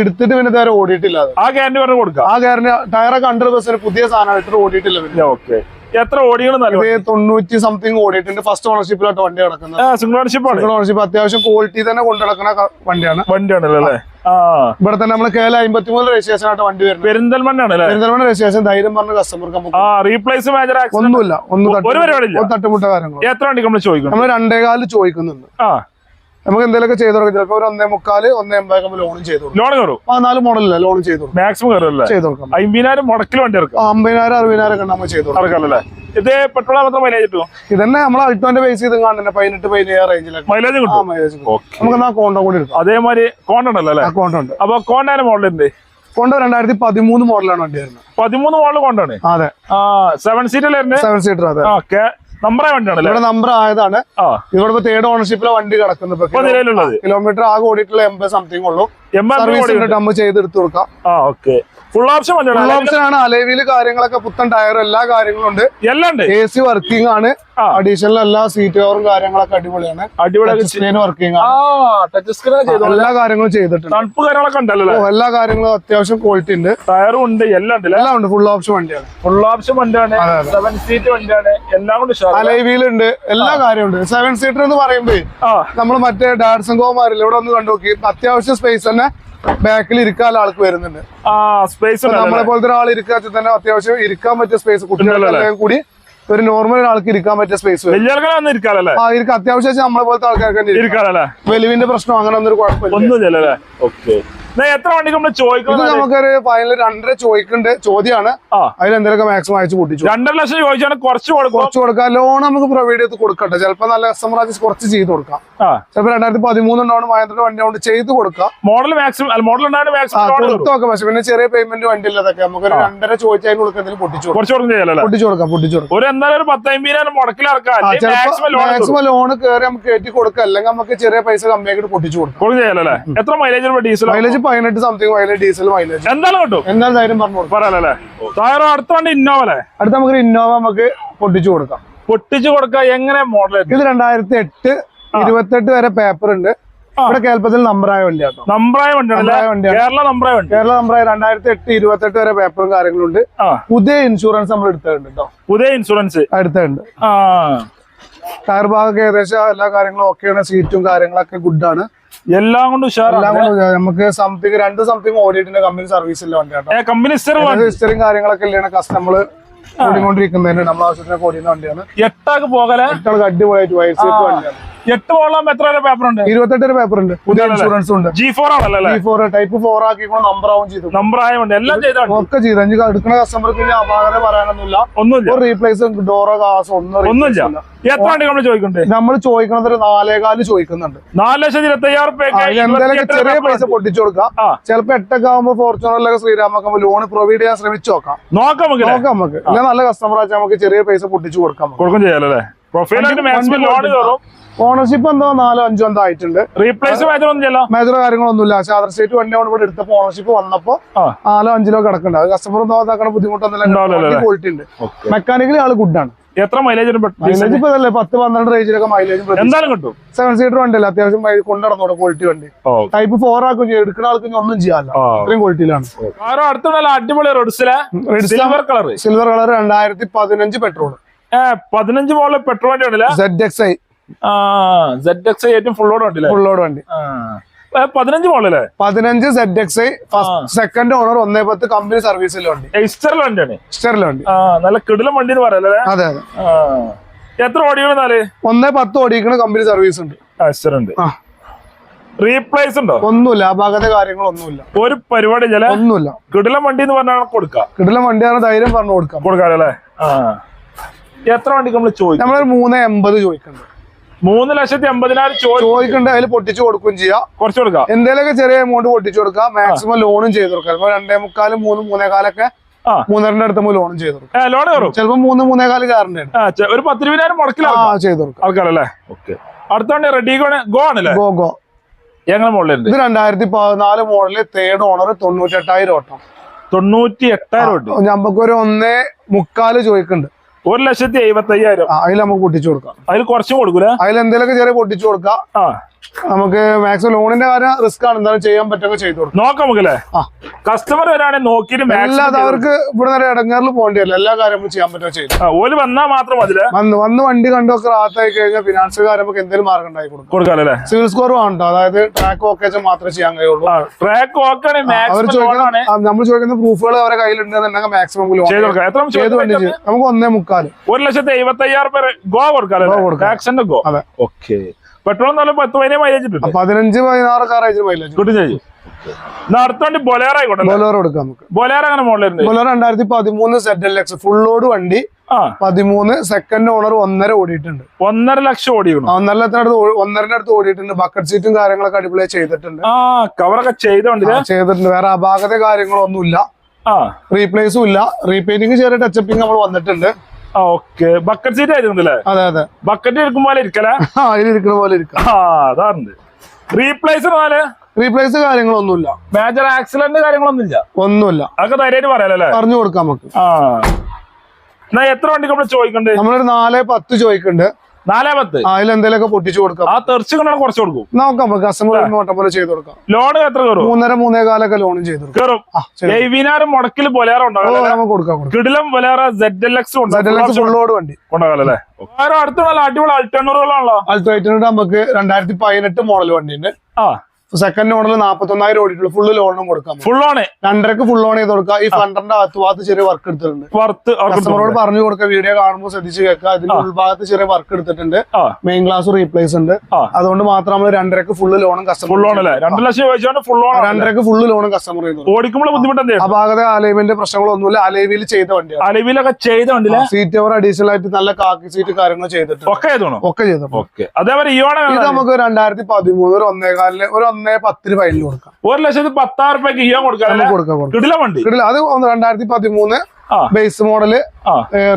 എടുത്തിട്ട് പിന്നെ ഇതുവരെ ഓടിയിട്ടില്ല ആ ഗ്യാരണ്ടി പറഞ്ഞു കൊടുക്കാം ആ ഗ്യാരണ്ടി ടയറൊക്കെ ഹൺഡ്രഡ് പെർസെന്റ് പുതിയ സാധനം ഇട്ടിട്ട് ഓടിയിട്ടില്ല പിന്നെ. ഓക്കെ എത്ര ഓടികൾ തൊണ്ണൂറ്റി സംതിങ് ഓടിയിട്ടുണ്ട്. ഫസ്റ്റ് ഓണർഷിപ്പിലായിട്ട് വണ്ടി കിടക്കുന്നത്. സിംഗിൾ ഓണർഷിപ്പ് ആണ്. ഓണർഷിപ്പ് അത്യാവശ്യം ക്വാളിറ്റി തന്നെ കൊണ്ടു നടക്കുന്ന വണ്ടിയാണ്. വണ്ടിയാണല്ലോ ഇവിടെ തന്നെ നമ്മൾ കേരള അമ്പത്തി മൂന്ന് രജിസ്ട്രേഷൻ ആയിട്ട് വണ്ടി വരുന്നത്. പെരിന്തൽമണ്ണാണ് പെരിന്തൽമണ്ണ രജിസ്ട്രേഷൻ ധൈര്യം പറഞ്ഞ കസ്റ്റമർക്ക് നമുക്ക് റീപ്ലേസ് മേജർ ഒന്നുമില്ല. ഒന്നും. തട്ടുമുട്ട കാര്യങ്ങൾ എത്ര വണ്ടി നമ്മൾ ചോദിക്കുന്നു? നമ്മൾ രണ്ടേകാൽ ചോദിക്കുന്നുണ്ട്. ആ. നമുക്ക് എന്തെങ്കിലുമൊക്കെ ചെയ്തു കൊടുക്കാം. ചിലപ്പോൾ ഒരു ഒന്നേ മുക്കാൽ ഒന്നേ എൺപത് ലോണും ചെയ്ത് കൊടുക്കും. ലോൺ കയറും? പതിനാല് മോഡലല്ല ലോൺ ചെയ്ത് കൊടുക്കും. മാക്സിമം കയറും അല്ലേ ചെയ്ത് കൊടുക്കാം. അമ്പതിനായിരം മുടക്കിൽ വണ്ടി ഇറക്കും ആ, അമ്പതിനായിരം അറുപതിനായിരം ഒക്കെ നമ്മൾ ചെയ്ത് കൊടുക്കാം. ഇത് പെട്രോൾ മാത്രം മൈലേജ് കിട്ടും ഇതന്നെ നമ്മൾ അൾട്ടോന്റെ ബേസ് ചെയ്ത് കാണുന്നുണ്ട് പതിനെട്ട് പതിനേഴ് റേഞ്ചിലൊക്കെ മൈലേജ് ആ കിട്ടും. മൈലേജ് നമുക്ക് എന്നാ കോണ്ടോ കൂടി എടുക്കാം. അതേമാതിരി കോണ്ട ഉണ്ടല്ലോ അല്ലേ? ആ ഉണ്ട്. അപ്പൊ കോണ്ടേന്റെ മോഡൽ ഉണ്ട് കോണ്ടോ രണ്ടായിരത്തി പതിമൂന്ന് മോഡലാണ് വണ്ടി വരുന്നത്. പതിമൂന്ന് മോഡൽ കൊണ്ടാണ് അതെ. ആ സെവൻ സീറ്റർ സെവൻ സീറ്റർ അതെ. ഓക്കെ ഇവിടെ നമ്പർ ആയതാണ്. ഇവിടെ തേർഡ് ഓണർഷിപ്പിലെ വണ്ടി കിടക്കുന്നത് കിലോമീറ്റർ ആകെ ഓടിയിട്ടുള്ള എൺപത് സംതിങ് ഉള്ളൂ. നമ്മൾ ചെയ്തെടുത്ത് കൊടുക്കാം. ഫുൾ ഓപ്ഷൻ ഫുൾ ഓപ്ഷൻ ആണ് അലവിൽ കാര്യങ്ങളൊക്കെ പുത്തൻ ടയർ എല്ലാ കാര്യങ്ങളും ഉണ്ട്. എല്ലാം ഉണ്ട്. എ സി വർക്കിംഗ് ആണ്. അഡീഷണൽ എല്ലാ സീറ്റ് കവറും കാര്യങ്ങളൊക്കെ അടിപൊളിയാണ്. അടിപൊളി വർക്കിംഗ് ആണ്. എല്ലാ കാര്യങ്ങളും ചെയ്തിട്ടുണ്ട്. തണുപ്പ് കാര്യങ്ങളൊക്കെ ഉണ്ടല്ലോ എല്ലാ കാര്യങ്ങളും അത്യാവശ്യം ക്വാളിറ്റി ഉണ്ട്. ടയറും ഉണ്ട് എല്ലാം ഉണ്ട് എല്ലാം ഉണ്ട് ഫുൾ ഓപ്ഷൻ വണ്ടിയാണ്. ഫുൾ ഓപ്ഷൻ വണ്ടിയാണ്. സെവൻ സീറ്റ് വണ്ടിയാണ്. എല്ലാം കൊണ്ട് ഉണ്ട് എല്ലാ കാര്യവും ഉണ്ട്. സെവൻ സീറ്റർ എന്ന് പറയുമ്പോ നമ്മൾ മറ്റേ ഡാഡ്സൺ കോമാരില്ല ഇവിടെ ഒന്ന് കണ്ടു നോക്കി അത്യാവശ്യം സ്പേസ് തന്നെ. ബാക്കിൽ ഇരിക്കാൻ ആൾക്ക് വരുന്നുണ്ട്. സ്പേസ് നമ്മളെ പോലത്തെ ഒരാൾ ഇരിക്കാൻ തന്നെ അത്യാവശ്യം ഇരിക്കാൻ പറ്റിയ സ്പേസ് കുട്ടികളെല്ലാം കൂടി ഒരു നോർമൽ ഒരാൾക്ക് ഇരിക്കാൻ പറ്റിയ സ്പേസ് ഇരിക്കും അത്യാവശ്യം നമ്മളെ പോലത്തെ ആൾക്കാർക്ക്. വെലുവിന്റെ പ്രശ്നം അങ്ങനെ ഒന്നും കുഴപ്പമില്ല. ഒന്നും ഓക്കെ. എത്ര വണ്ടി നമ്മൾ ചോദിക്കുന്നത് നമുക്കൊരു ഫൈനൽ രണ്ടര ചോദിക്കുന്നുണ്ട് ചോദ്യമാണ്. അതിൽ എന്തെങ്കിലും മാക്സിമം അയച്ചു പൊട്ടിച്ചു? രണ്ടര ലക്ഷം ചോദിച്ചാണ് കുറച്ച് കൊടുക്കും. കുറച്ച് കൊടുക്കാം. ലോൺ നമുക്ക് പ്രൊവൈഡ് ചെയ്ത് കൊടുക്കട്ടെ. ചിലപ്പോൾ നല്ല കസ്റ്റമർ ആക്കി കുറച്ച് ചെയ്ത് കൊടുക്കാം. ചിലപ്പോ ചിലപ്പോൾ രണ്ടായിരത്തി പതിമൂന്ന് ഉണ്ടാവും മഹേന്ദ്ര വണ്ടി കൊണ്ട് ചെയ്ത് കൊടുക്കാം. മോഡൽ മാക്സിമം മോഡൽ ഉണ്ടായാലും മാക്സിമം കൊടുത്തു നോക്കാം. പക്ഷെ പിന്നെ ചെറിയ പേയ്മെന്റ് വണ്ടി ഇല്ലതൊക്കെ നമുക്ക് രണ്ടര ചോദിച്ചാൽ കൊടുക്കുന്നതിൽ പൊട്ടിച്ചു കൊടുക്കാം. കുറച്ച് കൊടുക്കും പൊട്ടിച്ചു കൊടുക്കാം പൊട്ടിച്ചു കൊടുക്കാം. ഒരു എന്തായാലും ഒരു പത്തമ്പതിനായിരം ചിലപ്പോ മാക്സിമം ലോൺ കയറി നമുക്ക് കയറ്റി കൊടുക്കാം. അല്ലെങ്കിൽ നമുക്ക് ചെറിയ പൈസ കമ്മിയായിട്ട് പൊട്ടിച്ചു കൊടുക്കാം. എത്ര മൈലേജ് ഡീസൽ മൈലേജ് പതിനെട്ട് സംതിങ് മൈലേജ് ഡീസൽ മൈലേജ് എന്തായാലും കിട്ടും. എന്തായാലും ധൈര്യം പറഞ്ഞു പറയാലല്ലേ തായറോ അടുത്ത വണ്ടി ഇന്നോവ അല്ലേ? അടുത്ത നമുക്ക് ഇന്നോവ നമുക്ക് പൊട്ടിച്ചു കൊടുക്കാം. പൊട്ടിച്ചു കൊടുക്കാം എങ്ങനെ മോഡൽ ഇത് രണ്ടായിരത്തി എട്ട് ഇരുപത്തെട്ട് വരെ പേപ്പർ ഉണ്ട്. ഇവിടെ കേരളത്തിൽ നമ്പറായ വണ്ടിയാണ് നമ്പറായ വണ്ടിയാണ്. കേരള നമ്പറായ വണ്ടി. കേരള നമ്പറായ രണ്ടായിരത്തി എട്ട് ഇരുപത്തെട്ട് വരെ പേപ്പറും കാര്യങ്ങളും ഉണ്ട്. പുതിയ ഇൻഷുറൻസ് നമ്മൾ എടുത്തിട്ടുണ്ട് കേട്ടോ പുതിയ ഇൻഷുറൻസ് എടുത്തിട്ടുണ്ട് ടയർ ഭാഗമൊക്കെ ഏകദേശം എല്ലാ കാര്യങ്ങളും ഓക്കെയാണ്. സീറ്റും കാര്യങ്ങളൊക്കെ ഗുഡാണ്. എല്ലാം കൊണ്ടും എല്ലാം കൊണ്ടും നമുക്ക് സംതിങ് രണ്ട് സംതിങ് ഓടിയിട്ടുണ്ട് കമ്പനി സർവീസിലെ വണ്ടിയാണ് കമ്പനി ഹിസ്റ്ററിയും കാര്യങ്ങളൊക്കെ ഇല്ലാണ് കസ്റ്റമർ ഓടിക്കൊണ്ടിരിക്കുന്നതിന് നമ്മളെ ആവശ്യത്തിനൊക്കെ ഓടിയുന്ന വണ്ടിയാണ്. എട്ടാക്ക് പോകലെ? എട്ടാൾക്ക് അടിപൊളിയായിട്ട് വയർ സീറ്റ് വണ്ടിയാണ്. എട്ട് വോളം എത്ര വരെ പേപ്പർ ഉണ്ട്? ഇരുപത്തെട്ട് പേപ്പർ ഉണ്ട്. പുതിയ? ഇൻഷുറൻസ് ഉണ്ട്. ജി ഫോർ ആണല്ലേ ജി ഫോർ ടൈപ്പ് ഫോർ ആക്കി നമ്പർ ആവും ചെയ്തു. നമ്പർ ആയതുകൊണ്ട് എല്ലാം ചെയ്താണ് ഒക്കെ ചെയ്തു. അഞ്ച് എടുക്കുന്ന കസ്റ്റമർക്ക് ഇനി അപാകത പറയാനൊന്നുമില്ല. ഒന്നുമില്ല. റീപ്ലേസ് ഡോറോ ഗ്ലാസ് ഒന്നും ഒന്നുമില്ല. എത്ര വണ്ടി നമ്മൾ ചോദിക്കണ്ടേ നമ്മൾ ചോദിക്കണത് ഒരു നാലേകാൽ ചോദിക്കുന്നുണ്ട്. നാല് ലക്ഷത്തി ഇരുപത്തി അയ്യായിരം ആ, ഇത് എന്തായാലും ചെറിയ പൈസ പൊട്ടിച്ചു കൊടുക്കാം ചിലപ്പോ എട്ടൊക്കെ ആകുമ്പോ ഫോർച്യൂണറിലൊക്കെ ശ്രീരാമൊക്കെ ലോൺ പ്രൊവൈഡ് ചെയ്യാൻ ശ്രമിച്ചു നോക്കാം. നോക്കാം നമുക്ക് നോക്കാം നമുക്ക്. നല്ല കസ്റ്റമർ ആച്ചാൽ നമുക്ക് ചെറിയ പൈസ പൊട്ടിച്ചു കൊടുക്കാം. കൊടുക്കും ചെയ്യാലല്ലേ പ്രൊഫൈലായിട്ട് മാക്സിമം ലോൺ കയറും. ഓണർഷിപ്പ് എന്തോ നാലോ അഞ്ചോ എന്തോ ആയിട്ടുണ്ട്. റീപ്ലേസ് മേജർ കാര്യങ്ങളൊന്നുമില്ല. ചാദർ സ്റ്റേറ്റ് വണ്ടി കൊണ്ട് ഇവിടെ എടുത്തപ്പോ ഓണർഷിപ്പ് വന്നപ്പോ നാലോ അഞ്ചിലോ കിടക്കുന്നുണ്ട്. അത് കസ്റ്റമർ ഇതാക്കണ ബുദ്ധിമുട്ടൊന്നുമില്ല? ക്വാളിറ്റി ഉണ്ട്. മെക്കാനിക്കലി ആൾ ഗുഡ് ആണ്. എത്ര മൈലേജ് മൈലേജ് ഇപ്പൊ ഇതല്ലേ പത്ത് പന്ത്രണ്ട് റേഞ്ചിലൊക്കെ മൈലേജ് എന്തായാലും കിട്ടും. സെവൻ സീറ്റർ വണ്ടി അല്ല അത്യാവശ്യം കൊണ്ടുനടന്നോടെ ക്വാളിറ്റി വണ്ടി. ടൈപ്പ് ഫോർ ആക്കും എടുക്കുന്ന ആൾക്ക് ഒന്നും ചെയ്യാല്ല ഇത്രയും അത്രയും ക്വാളിറ്റിയിലാണ് അടുത്തുള്ള അടിപൊളി റോഡ്സിലെ. സിൽവർ കളർ സിൽവർ കളർ രണ്ടായിരത്തി പതിനഞ്ച് പെട്രോൾ പതിനഞ്ച് മോളിൽ പെട്രോൾ വണ്ടി ഉണ്ടല്ലേ സെഡ് എക്സ് ഐ ആ സെഡ് ഏറ്റവും ഫുൾ ലോഡ് ഉണ്ടല്ലേ ഫുള്ളോട് വണ്ടി. ആ. ഏ, പതിനഞ്ച് മോളല്ലേ പതിനഞ്ച് സെഡ് എക്സ് സെക്കൻഡ് ഓണർ ഒന്നേ പത്ത് കമ്പനി സർവീസിലുണ്ട് വണ്ടി. എക്സ്റ്ററിൽ വണ്ടിയാണ്. സ്റ്റെറിലെ വണ്ടി. ആ നല്ല കിടിലം വണ്ടി എന്ന് പറയല്ലേ അതെ അതെ. എത്ര ഓടിക്കണെന്നാൽ ഒന്നേ പത്ത് ഓടിക്കണ കമ്പനി സർവീസ് ഉണ്ട്. ആ റീപ്ലേസ് ഉണ്ടോ. ഒന്നുമില്ല അപാകത കാര്യങ്ങളൊന്നുമില്ല. ഒരു പരിപാടി ചില ഒന്നുമില്ല. കിടിലം വണ്ടി എന്ന് പറഞ്ഞാൽ കൊടുക്കാം കിടിലം വണ്ടിയാണ് ധൈര്യം പറഞ്ഞു കൊടുക്കാം. കൊടുക്കാല്ലേ ആ. എത്ര വണ്ടിക്ക് നമ്മൾ ചോദിക്കും? നമ്മളൊരു മൂന്ന് എൺപത് ചോദിക്കുന്നുണ്ട്. മൂന്ന് ലക്ഷത്തി അമ്പതിനായിരം ചോദിക്കും. ചോദിക്കണ്ട അതിൽ പൊട്ടിച്ചു കൊടുക്കുകയും ചെയ്യാം. കുറച്ച് കൊടുക്കാം. എന്തെങ്കിലുമൊക്കെ ചെറിയ എമൗണ്ട് പൊട്ടിച്ചു കൊടുക്കാം. മാക്സിമം ലോണും ചെയ്ത് കൊടുക്കാം. രണ്ടേ മുക്കാലും മൂന്ന് മൂന്നേകാലൊക്കെ കാലൊക്കെ മൂന്നരന്റെ അടുത്ത് ലോണും ചെയ്ത് കൊടുക്കാം. ലോൺ കയറും. ചിലപ്പോ മൂന്ന് മൂന്നേകാൽ വരും ആ ചെ- ഒരു പത്ത് ഇരുപതിനായിരം മുടക്കില്ല ആ ചെയ്ത് കൊടുക്കാം. ആൾക്കാരല്ലേ? ഓക്കെ. അടുത്ത വണ്ടി റെഡി ഗോ ആണല്ലേ? Go go. എങ്ങനെ മുകളിലുണ്ട് ഇത് രണ്ടായിരത്തി പതിനാല് മോഡൽ തേർഡ് ഓണർ തൊണ്ണൂറ്റി എട്ടായിരം ഓട്ടം. തൊണ്ണൂറ്റി എട്ടായിരം ഓട്ടം. ഞമ്മക്കൊരു ഒന്നേ മുക്കാൽ ചോദിക്കുന്നുണ്ട്. ഒരു ലക്ഷത്തി എഴുപത്തി അയ്യായിരം അതിൽ നമുക്ക് പൊട്ടിച്ചു കൊടുക്കാം. അതിൽ കുറച്ചും കൊടുക്കൂല? അതിൽ എന്തെങ്കിലുമൊക്കെ ചെറിയ പൊട്ടിച്ചു കൊടുക്കാം. ആ. നമുക്ക് മാക്സിമം ലോണിന്റെ കാര്യം റിസ്ക് ആണ്. എന്തായാലും ചെയ്യാൻ പറ്റുമൊക്കെ ചെയ്തു കൊടുക്കും. നോക്കാം നമുക്കല്ലേ? കസ്റ്റമർ വരാണെങ്കിൽ നോക്കിയിട്ട് അല്ലാതെ അവർക്ക് ഇവിടെ നേരെ ഇടങ്ങാറിൽ പോകേണ്ടി വരില്ല. എല്ലാ കാര്യങ്ങളും ചെയ്യാൻ പറ്റുമോ ചെയ്തു ഓൽ വന്നാൽ മാത്രം മതി വന്ന് വന്ന് വണ്ടി കണ്ടൊക്കെ റാത്തായി കഴിഞ്ഞാൽ ഫിനാൻസുകാർ കാര്യം നമുക്ക് എന്തെങ്കിലും മാർഗം ഉണ്ടായി കൊടുക്കും. കൊടുക്കാല്ലേ സിവിൽ സ്കോർ വേണ്ടോ അതായത് ട്രാക്ക് ഓക്കെ മാത്രമേ ചെയ്യാൻ കഴിയുള്ളൂ. ട്രാക്ക് അവർ നമ്മൾ ചോദിക്കുന്ന പ്രൂഫുകൾ അവരെ കയ്യിലുണ്ടെന്നുണ്ടെങ്കിൽ മാക്സിമം ലോൺ ചെയ്ത് വണ്ടി നമുക്ക് ഒന്നേ മുക്കാൽ. ഒരു ലക്ഷത്തി എഴുപത്തി അയ്യായിരം പേര് ഗോ കൊടുക്കാം. ഗോ. അതെ. ഓക്കെ പെട്രോൾ നല്ല പത്ത് പതിനേ മൈലേജ് കിട്ടും പതിനഞ്ച് പതിനാറ് കാറേജ് മൈലേജ് കിട്ടും അടുത്ത വണ്ടി ബൊലേറ ആയിക്കോട്ടെ ബൊലേറോ കൊടുക്കാം നമുക്ക്. ബൊലേറ അങ്ങനെ മോഡലുണ്ട് ബൊലോ രണ്ടായിരത്തി പതിമൂന്ന് സെറ്റ് എക്സ് ഫുൾ ലോഡ് വണ്ടി. പതിമൂന്ന് സെക്കൻഡ് ഓണർ ഒന്നര ഓടിയിട്ടുണ്ട്. ഒന്നര ലക്ഷം ഓടി ഒന്നര ലക്ഷത്തിനടുത്ത് ഒന്നരന്റെ അടുത്ത് ഓടിയിട്ടുണ്ട്. ബക്കറ്റ് സീറ്റും കാര്യങ്ങളൊക്കെ അടിപൊളിയായി ചെയ്തിട്ടുണ്ട്. ആ കവറൊക്കെ ചെയ്തോണ്ട് ചെയ്തിട്ടുണ്ട്. വേറെ അപാകത കാര്യങ്ങളൊന്നുമില്ല. ഇല്ല റീപ്ലേസും ഇല്ല. റീപെയിന്റിങ് ചെറിയ ടച്ചപ്പിങ് നമ്മൾ വന്നിട്ടുണ്ട്. ഓക്കെ ബക്കറ്റ് സീറ്റ് ആയിരുന്നല്ലേ? അതെ അതെ. ബക്കറ്റ് ഇരിക്കും പോലെ ഇരിക്കല? ആ ഇരിക്കുന്ന പോലെ ഇരിക്കാം. ആ അതാണ് റീപ്ലേസ് പോലെ റീപ്ലേസ് കാര്യങ്ങളൊന്നുമില്ല. മേജർ ആക്സിഡന്റ് കാര്യങ്ങളൊന്നുമില്ല? ഒന്നുമില്ല. അതൊക്കെ ധൈര്യമായിട്ട് പറയാലല്ലേ പറഞ്ഞു കൊടുക്കാം നമുക്ക്. ആ. എന്നാ എത്ര വണ്ടി നമ്മൾ ചോദിക്കണ്ടേ? നമ്മളൊരു നാല് പത്ത് ചോദിക്കുന്നുണ്ട് നാലേ പത്ത് അതിൽ എന്തെങ്കിലുമൊക്കെ പൊട്ടിച്ചു കൊടുക്കാം. ആ തെറിച്ച് കൊണ്ടാണ് കുറച്ച് കൊടുക്കും. നോക്കാം നമുക്ക് കസ്റ്റമർ പോലെ ചെയ്ത് കൊടുക്കാം. ലോൺ എത്ര കയറും? മൂന്നര മൂന്നേ കാലൊക്കെ ലോണും ചെയ്ത് കയറും. മുടക്കിൽ ബൊലേറോ ഓ, ഉണ്ടാകാം നമുക്ക് കൊടുക്കാം കൊടുക്കാം. കിടിലം Bolero Z L X full load വണ്ടി. കൊണ്ടാകാലല്ലേ? വേറെ അടുത്ത നല്ല അടിപൊളി അൾട്ടണ്ണൂറുകളാണല്ലോ അൾട്ടോയിറ്റിനോട് നമുക്ക് രണ്ടായിരത്തി പതിനെട്ട് മോഡൽ വണ്ടിയുണ്ട്. ആ. സെക്കൻഡ് ഓണറിൽ നാപ്പത്തൊന്നായിരം ഓടിയിട്ടുള്ളൂ. ഫുള്ള് ലോണും കൊടുക്കാം ഫുൾ ഓണ് രണ്ടരക്ക് ഫുൾ ഓൺ ചെയ്ത് കൊടുക്കാം ഈ ഫണ്ടറിന്റെ അകത്ത് ഭാഗത്ത് ചെറിയ വർക്ക് എടുത്തിട്ടുണ്ട്. കസ്റ്റമറോട് പറഞ്ഞു കൊടുക്കുക വീഡിയോ കാണുമ്പോൾ ശ്രദ്ധിച്ച് കേൾക്കുക. അതിന്റെ ഉൾഭാഗത്ത് ചെറിയ വർക്ക് എടുത്തിട്ടുണ്ട്. മെയിൻ ക്ലാസ് റീപ്ലേസ് ഉണ്ട്. അതുകൊണ്ട് മാത്രം നമ്മൾ രണ്ടരക്ക് ഫുള്ള് ലോണും കസ്റ്റമർ ഫുൾ ഓൺ രണ്ട് ലക്ഷം വെച്ചാണ് ഫുൾ ഓൺ രണ്ടരക്ക് ഫുള്ള് ലോണും കസ്റ്റമർ ചെയ്തു ഓടിക്കുമ്പോൾ ബുദ്ധിമുട്ട് ആ ഭാഗത്തെ അലൈവിന്റെ പ്രശ്നങ്ങളൊന്നുമില്ല. അലൈവിൽ ചെയ്ത വണ്ടിയാണ്. അലൈവിലൊക്കെ ചെയ്ത വണ്ടി സീറ്റ് ഓവർ അഡീഷണൽ ആയിട്ട് നല്ല കാക്കി സീറ്റ് കാര്യങ്ങൾ ചെയ്തിട്ടുണ്ട്. ഒക്കെ ചെയ്തോണോ? ഒക്കെ ചെയ്തോ അതേപോലെ ഇത് നമുക്ക് രണ്ടായിരത്തി പതിമൂന്ന് ഒരു ഒന്നേകാലിന് ഒരു ഒന്നേ പത്തിന് ഫൈനൽ കൊടുക്കാം. ഒരു ലക്ഷത്തി പത്താറ് രൂപയ്ക്ക് ഇയോ കൊടുക്കാം കൊടുക്കാം. വണ്ടി? അത് രണ്ടായിരത്തി പതിമൂന്ന് ബേസ് മോഡൽ